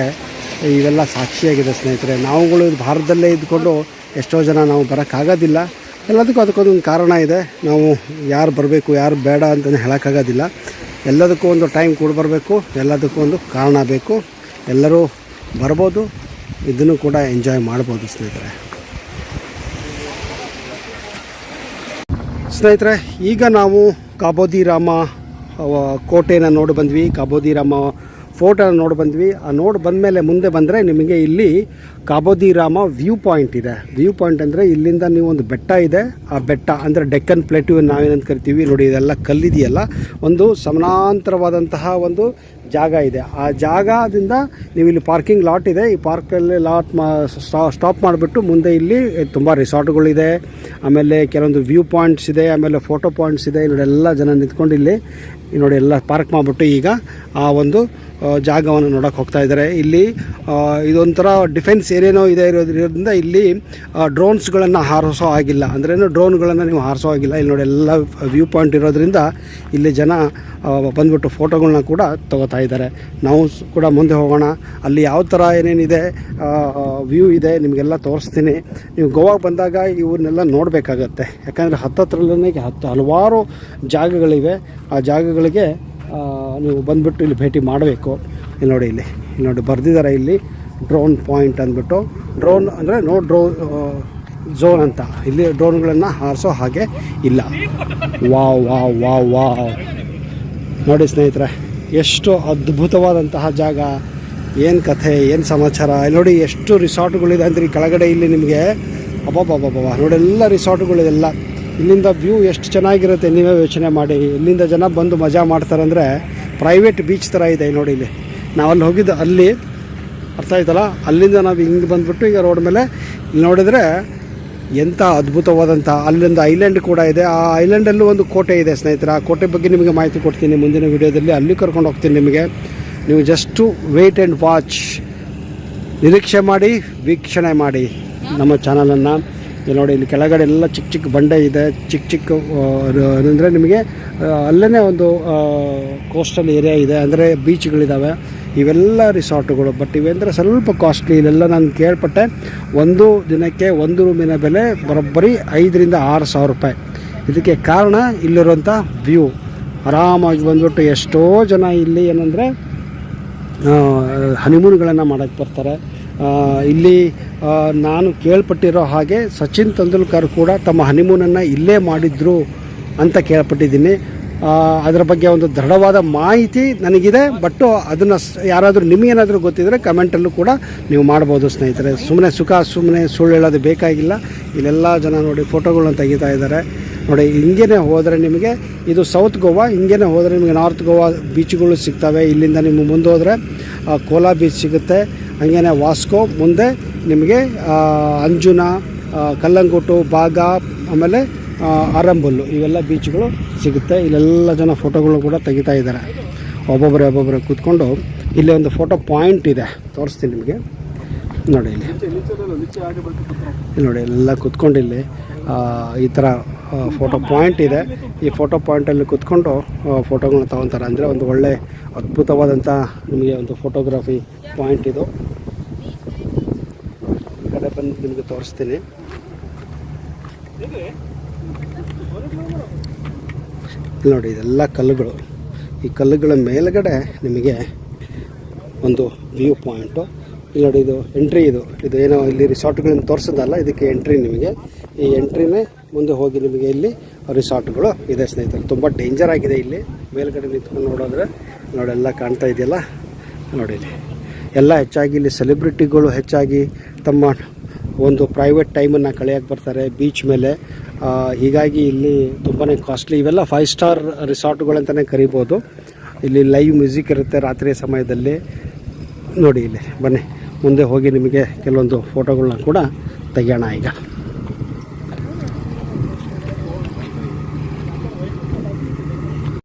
A: ಇವೆಲ್ಲ ಸಾಕ್ಷಿಯಾಗಿದೆ ಸ್ನೇಹಿತರೆ. ನಾವುಗಳು ಭಾರತದಲ್ಲೇ ಇದ್ಕೊಂಡು ಎಷ್ಟೋ ಜನ ನಾವು ಬರೋಕ್ಕಾಗೋದಿಲ್ಲ. ಎಲ್ಲದಕ್ಕೂ ಅದಕ್ಕೊಂದೊಂದು ಕಾರಣ ಇದೆ. ನಾವು ಯಾರು ಬರಬೇಕು, ಯಾರು ಬೇಡ ಅಂತಲೇ ಹೇಳೋಕ್ಕಾಗೋದಿಲ್ಲ. ಎಲ್ಲದಕ್ಕೂ ಒಂದು ಟೈಮ್ ಕೂಡ ಬರಬೇಕು, ಎಲ್ಲದಕ್ಕೂ ಒಂದು ಕಾರಣ ಬೇಕು. ಎಲ್ಲರೂ ಬರ್ಬೋದು, ಇದನ್ನು ಕೂಡ ಎಂಜಾಯ್ ಮಾಡ್ಬೋದು ಸ್ನೇಹಿತರೆ. ಸ್ನೇಹಿತರೆ, ಈಗ ನಾವು ಕಾಬೋದಿ ರಾಮ ಕೋಟೆನ ನೋಡಿ ಬಂದ್ವಿ, ಕಾಬೋದಿರಮ್ಮ ರಾಮ ಫೋಟೋನ ನೋಡಿ ಬಂದ್ವಿ. ಆ ನೋಡಿ ಬಂದಮೇಲೆ ಮುಂದೆ ಬಂದರೆ ನಿಮಗೆ ಇಲ್ಲಿ ಕಾಬೋದಿ ರಾಮ ವ್ಯೂ ಪಾಯಿಂಟ್ ಇದೆ. ವ್ಯೂ ಪಾಯಿಂಟ್ ಅಂದರೆ ಇಲ್ಲಿಂದ ನೀವು ಒಂದು ಬೆಟ್ಟ ಇದೆ. ಆ ಬೆಟ್ಟ ಅಂದರೆ ಡೆಕ್ಕನ್ ಪ್ಲೇಟು ನಾವೇನಂತ ಕರಿತೀವಿ. ನೋಡಿ, ಇದೆಲ್ಲ ಕಲ್ಲಿದೆಯಲ್ಲ. ಒಂದು ಸಮಾನಾಂತರವಾದಂತಹ ಒಂದು ಜಾಗ ಇದೆ. ಆ ಜಾಗದಿಂದ ನೀವು ಇಲ್ಲಿ ಪಾರ್ಕಿಂಗ್ ಲಾಟ್ ಇದೆ. ಈ ಪಾರ್ಕಲ್ಲಿ ಲಾಟ್ ಮಾ ಸ್ಟಾಪ್ ಮಾಡಿಬಿಟ್ಟು ಮುಂದೆ ಇಲ್ಲಿ ತುಂಬ ರಿಸಾರ್ಟ್ಗಳಿದೆ. ಆಮೇಲೆ ಕೆಲವೊಂದು ವ್ಯೂ ಪಾಯಿಂಟ್ಸ್ ಇದೆ. ಆಮೇಲೆ ಫೋಟೋ ಪಾಯಿಂಟ್ಸ್ ಇದೆ. ನೋಡಿ, ಎಲ್ಲ ಜನ ನಿಂತ್ಕೊಂಡು ಇಲ್ಲಿ ನೋಡಿ, ಎಲ್ಲ ಪಾರ್ಕ್ ಮಾಡಿಬಿಟ್ಟು ಈಗ ಆ ಒಂದು ಜಾಗವನ್ನು ನೋಡೋಕೆ ಹೋಗ್ತಾ ಇದ್ದಾರೆ. ಇಲ್ಲಿ ಇದೊಂಥರ ಡಿಫೆನ್ಸ್ ಏರಿಯಾನೋ ಇದೆ ಇರೋದ್ರಿಂದ ಇಲ್ಲಿ ಡ್ರೋನ್ಸ್ಗಳನ್ನು ಹಾರಿಸೋ ಆಗಿಲ್ಲ ಅಂದ್ರೇನು ಡ್ರೋನ್ಗಳನ್ನು ನೀವು ಹಾರಿಸೋ ಆಗಿಲ್ಲ ಇಲ್ಲಿ ನೋಡಿ ಎಲ್ಲ ವ್ಯೂ ಪಾಯಿಂಟ್ ಇರೋದ್ರಿಂದ ಇಲ್ಲಿ ಜನ ಬಂದ್ಬಿಟ್ಟು ಫೋಟೋಗಳನ್ನ ಕೂಡ ತಗೋತಾ ಇದ್ದಾರೆ. ನಾವು ಕೂಡ ಮುಂದೆ ಹೋಗೋಣ. ಅಲ್ಲಿ ಯಾವ ಥರ ಏನೇನಿದೆ ವ್ಯೂ ಇದೆ, ನಿಮಗೆಲ್ಲ ತೋರಿಸ್ತೀನಿ. ನೀವು ಗೋವಾಗೆ ಬಂದಾಗ ಇವನ್ನೆಲ್ಲ ನೋಡಬೇಕಾಗತ್ತೆ. ಯಾಕಂದರೆ ಹತ್ತತ್ರಲ್ಲೇ ಹತ್ತು, ಹಲವಾರು ಜಾಗಗಳಿವೆ. ಆ ಜಾಗಗಳಿಗೆ ನೀವು ಬಂದುಬಿಟ್ಟು ಇಲ್ಲಿ ಭೇಟಿ ಮಾಡಬೇಕು. ಇಲ್ಲಿ ನೋಡಿ, ಇಲ್ಲಿ ಇಲ್ಲಿ ನೋಡಿ ಬರೆದಿದ್ದಾರೆ ಇಲ್ಲಿ. ಡ್ರೋನ್ ಪಾಯಿಂಟ್ ಅಂದ್ಬಿಟ್ಟು, ಡ್ರೋನ್ ಅಂದರೆ ನೋ ಡ್ರೋ ಝೋನ್ ಅಂತ. ಇಲ್ಲಿ ಡ್ರೋನ್ಗಳನ್ನು ಹಾರಿಸೋ ಹಾಗೆ ಇಲ್ಲ. ವಾ ವಾ ವಾ ವಾವ್. ನೋಡಿ ಸ್ನೇಹಿತರೆ, ಎಷ್ಟು ಅದ್ಭುತವಾದಂತಹ ಜಾಗ. ಏನು ಕಥೆ, ಏನು ಸಮಾಚಾರ. ನೋಡಿ ಎಷ್ಟು ರಿಸಾರ್ಟ್ಗಳಿದೆ ಅಂದರೆ ಈ ಕೆಳಗಡೆ ಇಲ್ಲಿ ನಿಮಗೆ, ಅಬ್ಬಬ್ಬಬ್ಬಬ್ಬ. ನೋಡಿ ಎಲ್ಲ ರಿಸಾರ್ಟ್ಗಳಿದೆಲ್ಲ ಇಲ್ಲಿಂದ ವ್ಯೂ ಎಷ್ಟು ಚೆನ್ನಾಗಿರುತ್ತೆ ನೀವೇ ಯೋಚನೆ ಮಾಡಿ. ಇಲ್ಲಿಂದ ಜನ ಬಂದು ಮಜಾ ಮಾಡ್ತಾರೆ ಅಂದರೆ ಪ್ರೈವೇಟ್ ಬೀಚ್ ಥರ ಇದೆ ನೋಡಿ ಇಲ್ಲಿ. ನಾವಲ್ಲಿ ಹೋಗಿದ್ದು ಅಲ್ಲಿ ಅರ್ಥ ಆಯ್ತಲ್ಲ? ಅಲ್ಲಿಂದ ನಾವು ಹಿಂಗೆ ಬಂದುಬಿಟ್ಟು ಈಗ ರೋಡ್ ಮೇಲೆ ಇಲ್ಲಿ ನೋಡಿದರೆ ಎಂಥ ಅದ್ಭುತವಾದಂಥ ಅಲ್ಲಿಂದ ಐಲ್ಯಾಂಡ್ ಕೂಡ ಇದೆ. ಆ ಐಲ್ಯಾಂಡಲ್ಲೂ ಒಂದು ಕೋಟೆ ಇದೆ ಸ್ನೇಹಿತರೆ. ಆ ಕೋಟೆ ಬಗ್ಗೆ ನಿಮಗೆ ಮಾಹಿತಿ ಕೊಡ್ತೀನಿ ಮುಂದಿನ ವಿಡಿಯೋದಲ್ಲಿ. ಅಲ್ಲಿ ಕರ್ಕೊಂಡು ಹೋಗ್ತೀನಿ ನಿಮಗೆ. ನೀವು ಜಸ್ಟು ವೆಯ್ಟ್ ಆ್ಯಂಡ್ ವಾಚ್ ನಿರೀಕ್ಷೆ ಮಾಡಿ, ವೀಕ್ಷಣೆ ಮಾಡಿ ನಮ್ಮ ಚಾನಲನ್ನು ಇಲ್ಲಿ ನೋಡಿ, ಇಲ್ಲಿ ಕೆಳಗಡೆ ಎಲ್ಲ ಚಿಕ್ಕ ಚಿಕ್ಕ ಬಂಡೆ ಇದೆ. ಚಿಕ್ಕ ಚಿಕ್ಕ ಅಂದರೆ ನಿಮಗೆ ಅಲ್ಲೇ ಒಂದು ಕೋಸ್ಟಲ್ ಏರಿಯಾ ಇದೆ. ಅಂದರೆ ಬೀಚ್ಗಳಿದ್ದಾವೆ ಇವೆಲ್ಲ ರಿಸಾರ್ಟ್ಗಳು. ಬಟ್ ಇವೆಂದರೆ ಸ್ವಲ್ಪ ಕಾಸ್ಟ್ಲಿ ಇಲ್ಲೆಲ್ಲ ನಾನು ಕೇಳ್ಪಟ್ಟೆ. ಒಂದು ದಿನಕ್ಕೆ ಒಂದು ರೂಮಿನ ಬೆಲೆ ಬರೋಬ್ಬರಿ ಐದರಿಂದ ಆರು ಸಾವಿರ ರೂಪಾಯಿ. ಇದಕ್ಕೆ ಕಾರಣ ಇಲ್ಲಿರುವಂಥ ವ್ಯೂ ಆರಾಮಾಗಿ ಬಂದ್ಬಿಟ್ಟು ಎಷ್ಟೋ ಜನ ಇಲ್ಲಿ ಏನಂದರೆ ಹನಿಮೂನ್ಗಳನ್ನು ಮಾಡೋಕ್ಕೆ ಬರ್ತಾರೆ. ಇಲ್ಲಿ ನಾನು ಕೇಳ್ಪಟ್ಟಿರೋ ಹಾಗೆ ಸಚಿನ್ ತೆಂಡೂಲ್ಕರ್ ಕೂಡ ತಮ್ಮ ಹನಿಮೂನನ್ನು ಇಲ್ಲೇ ಮಾಡಿದ್ರು ಅಂತ ಕೇಳ್ಪಟ್ಟಿದ್ದೀನಿ. ಅದರ ಬಗ್ಗೆ ಒಂದು ದೃಢವಾದ ಮಾಹಿತಿ ನನಗಿದೆ. ಬಟ್ಟು ಅದನ್ನು ಯಾರಾದರೂ ನಿಮಗೇನಾದರೂ ಗೊತ್ತಿದ್ದರೆ ಕಮೆಂಟಲ್ಲೂ ಕೂಡ ನೀವು ಮಾಡ್ಬೋದು ಸ್ನೇಹಿತರೆ. ಸುಮ್ಮನೆ ಸುಖ ಸುಮ್ಮನೆ ಸುಳ್ಳು ಹೇಳೋದು ಬೇಕಾಗಿಲ್ಲ. ಇಲ್ಲೆಲ್ಲ ಜನ ನೋಡಿ ಫೋಟೋಗಳನ್ನ ತೆಗಿತಾ ಇದ್ದಾರೆ. ನೋಡಿ, ಹಿಂಗೇನೆ ಹೋದರೆ ನಿಮಗೆ, ಇದು ಸೌತ್ ಗೋವಾ ಹಿಂಗೇನೆ ಹೋದರೆ ನಿಮಗೆ ನಾರ್ತ್ ಗೋವಾ ಬೀಚ್ಗಳು ಸಿಗ್ತವೆ. ಇಲ್ಲಿಂದ ನೀವು ಮುಂದೆ ಹೋದರೆ ಕೋಲಾ ಬೀಚ್ ಸಿಗುತ್ತೆ. ಹಾಗೇನೆ ವಾಸ್ಕೋ ಮುಂದೆ ನಿಮಗೆ ಅಂಜುನ ಕಲ್ಲಂಗೋಟು ಬಾಗ ಆಮೇಲೆ ಆರಂಬಲ್ಲು, ಇವೆಲ್ಲ ಬೀಚ್ಗಳು ಸಿಗುತ್ತೆ. ಇಲ್ಲೆಲ್ಲ ಜನ ಫೋಟೋಗಳು ಕೂಡ ತೆಗಿತಾ ಇದ್ದಾರೆ. ಒಬ್ಬೊಬ್ಬರೇ ಒಬ್ಬೊಬ್ಬರೇ ಕೂತ್ಕೊಂಡು ಇಲ್ಲಿ ಒಂದು ಫೋಟೋ ಪಾಯಿಂಟ್ ಇದೆ. ತೋರಿಸ್ತೀನಿ ನಿಮಗೆ. ನೋಡಿ ಇಲ್ಲಿ ನೋಡಿ, ಎಲ್ಲ ಕೂತ್ಕೊಂಡು ಇಲ್ಲಿ ಈ ಥರ ಫೋಟೋ ಪಾಯಿಂಟ್ ಇದೆ. ಈ ಫೋಟೋ ಪಾಯಿಂಟಲ್ಲಿ ಕೂತ್ಕೊಂಡು ಫೋಟೋಗಳನ್ನ ತೊಗೊತಾರೆ. ಅಂದರೆ ಒಂದು ಒಳ್ಳೆ ಅದ್ಭುತವಾದಂಥ ನಿಮಗೆ ಒಂದು ಫೋಟೋಗ್ರಫಿ ಪಾಯಿಂಟ್ ಇದು. ಈ ಕಡೆ ಬಂದು ನಿಮಗೆ ತೋರಿಸ್ತೀನಿ. ನೋಡಿ, ಇದೆಲ್ಲ ಕಲ್ಲುಗಳು. ಈ ಕಲ್ಲುಗಳ ಮೇಲುಗಡೆ ನಿಮಗೆ ಒಂದು ವ್ಯೂ ಪಾಯಿಂಟು ಇಲ್ಲಿ ನೋಡಿ ಇದು ಎಂಟ್ರಿ ಇದು. ಇದು ಏನೋ ಇಲ್ಲಿ ರಿಸಾರ್ಟ್ಗಳನ್ನು ತೋರಿಸೋದಲ್ಲ, ಇದಕ್ಕೆ ಎಂಟ್ರಿ ನಿಮಗೆ. ಈ ಎಂಟ್ರಿನೇ ಮುಂದೆ ಹೋಗಿ ನಿಮಗೆ ಇಲ್ಲಿ ರಿಸಾರ್ಟ್ಗಳು ಇದೆ ಸ್ನೇಹಿತರು. ತುಂಬ ಡೇಂಜರ್ ಆಗಿದೆ ಇಲ್ಲಿ. ಮೇಲ್ಗಡೆ ನಿಂತ್ಕೊಂಡು ನೋಡಿದ್ರೆ ನೋಡೆಲ್ಲ ಕಾಣ್ತಾ ಇದೆಯಲ್ಲ? ನೋಡಿ ಇಲ್ಲಿ. ಎಲ್ಲ ಹೆಚ್ಚಾಗಿ ಇಲ್ಲಿ ಸೆಲೆಬ್ರಿಟಿಗಳು ಹೆಚ್ಚಾಗಿ ತಮ್ಮ ಒಂದು ಪ್ರೈವೇಟ್ ಟೈಮನ್ನು ಕಳೆಯೋಕ್ಕೆ ಬರ್ತಾರೆ. ಬೀಚ್ ಮೇಲೆ. ಹೀಗಾಗಿ ಇಲ್ಲಿ ತುಂಬಾ ಕಾಸ್ಟ್ಲಿ ಇವೆಲ್ಲ ಫೈವ್ ಸ್ಟಾರ್ ರಿಸಾರ್ಟ್ಗಳಂತಲೇ ಕರಿಬೋದು. ಇಲ್ಲಿ ಲೈವ್ ಮ್ಯೂಸಿಕ್ ಇರುತ್ತೆ ರಾತ್ರಿಯ ಸಮಯದಲ್ಲಿ. ನೋಡಿ ಇಲ್ಲಿ ಬನ್ನಿ. ಮುಂದೆ ಹೋಗಿ ನಿಮಗೆ ಕೆಲವೊಂದು ಫೋಟೋಗಳನ್ನ ಕೂಡ ತೆಗೆಯೋಣ ಈಗ.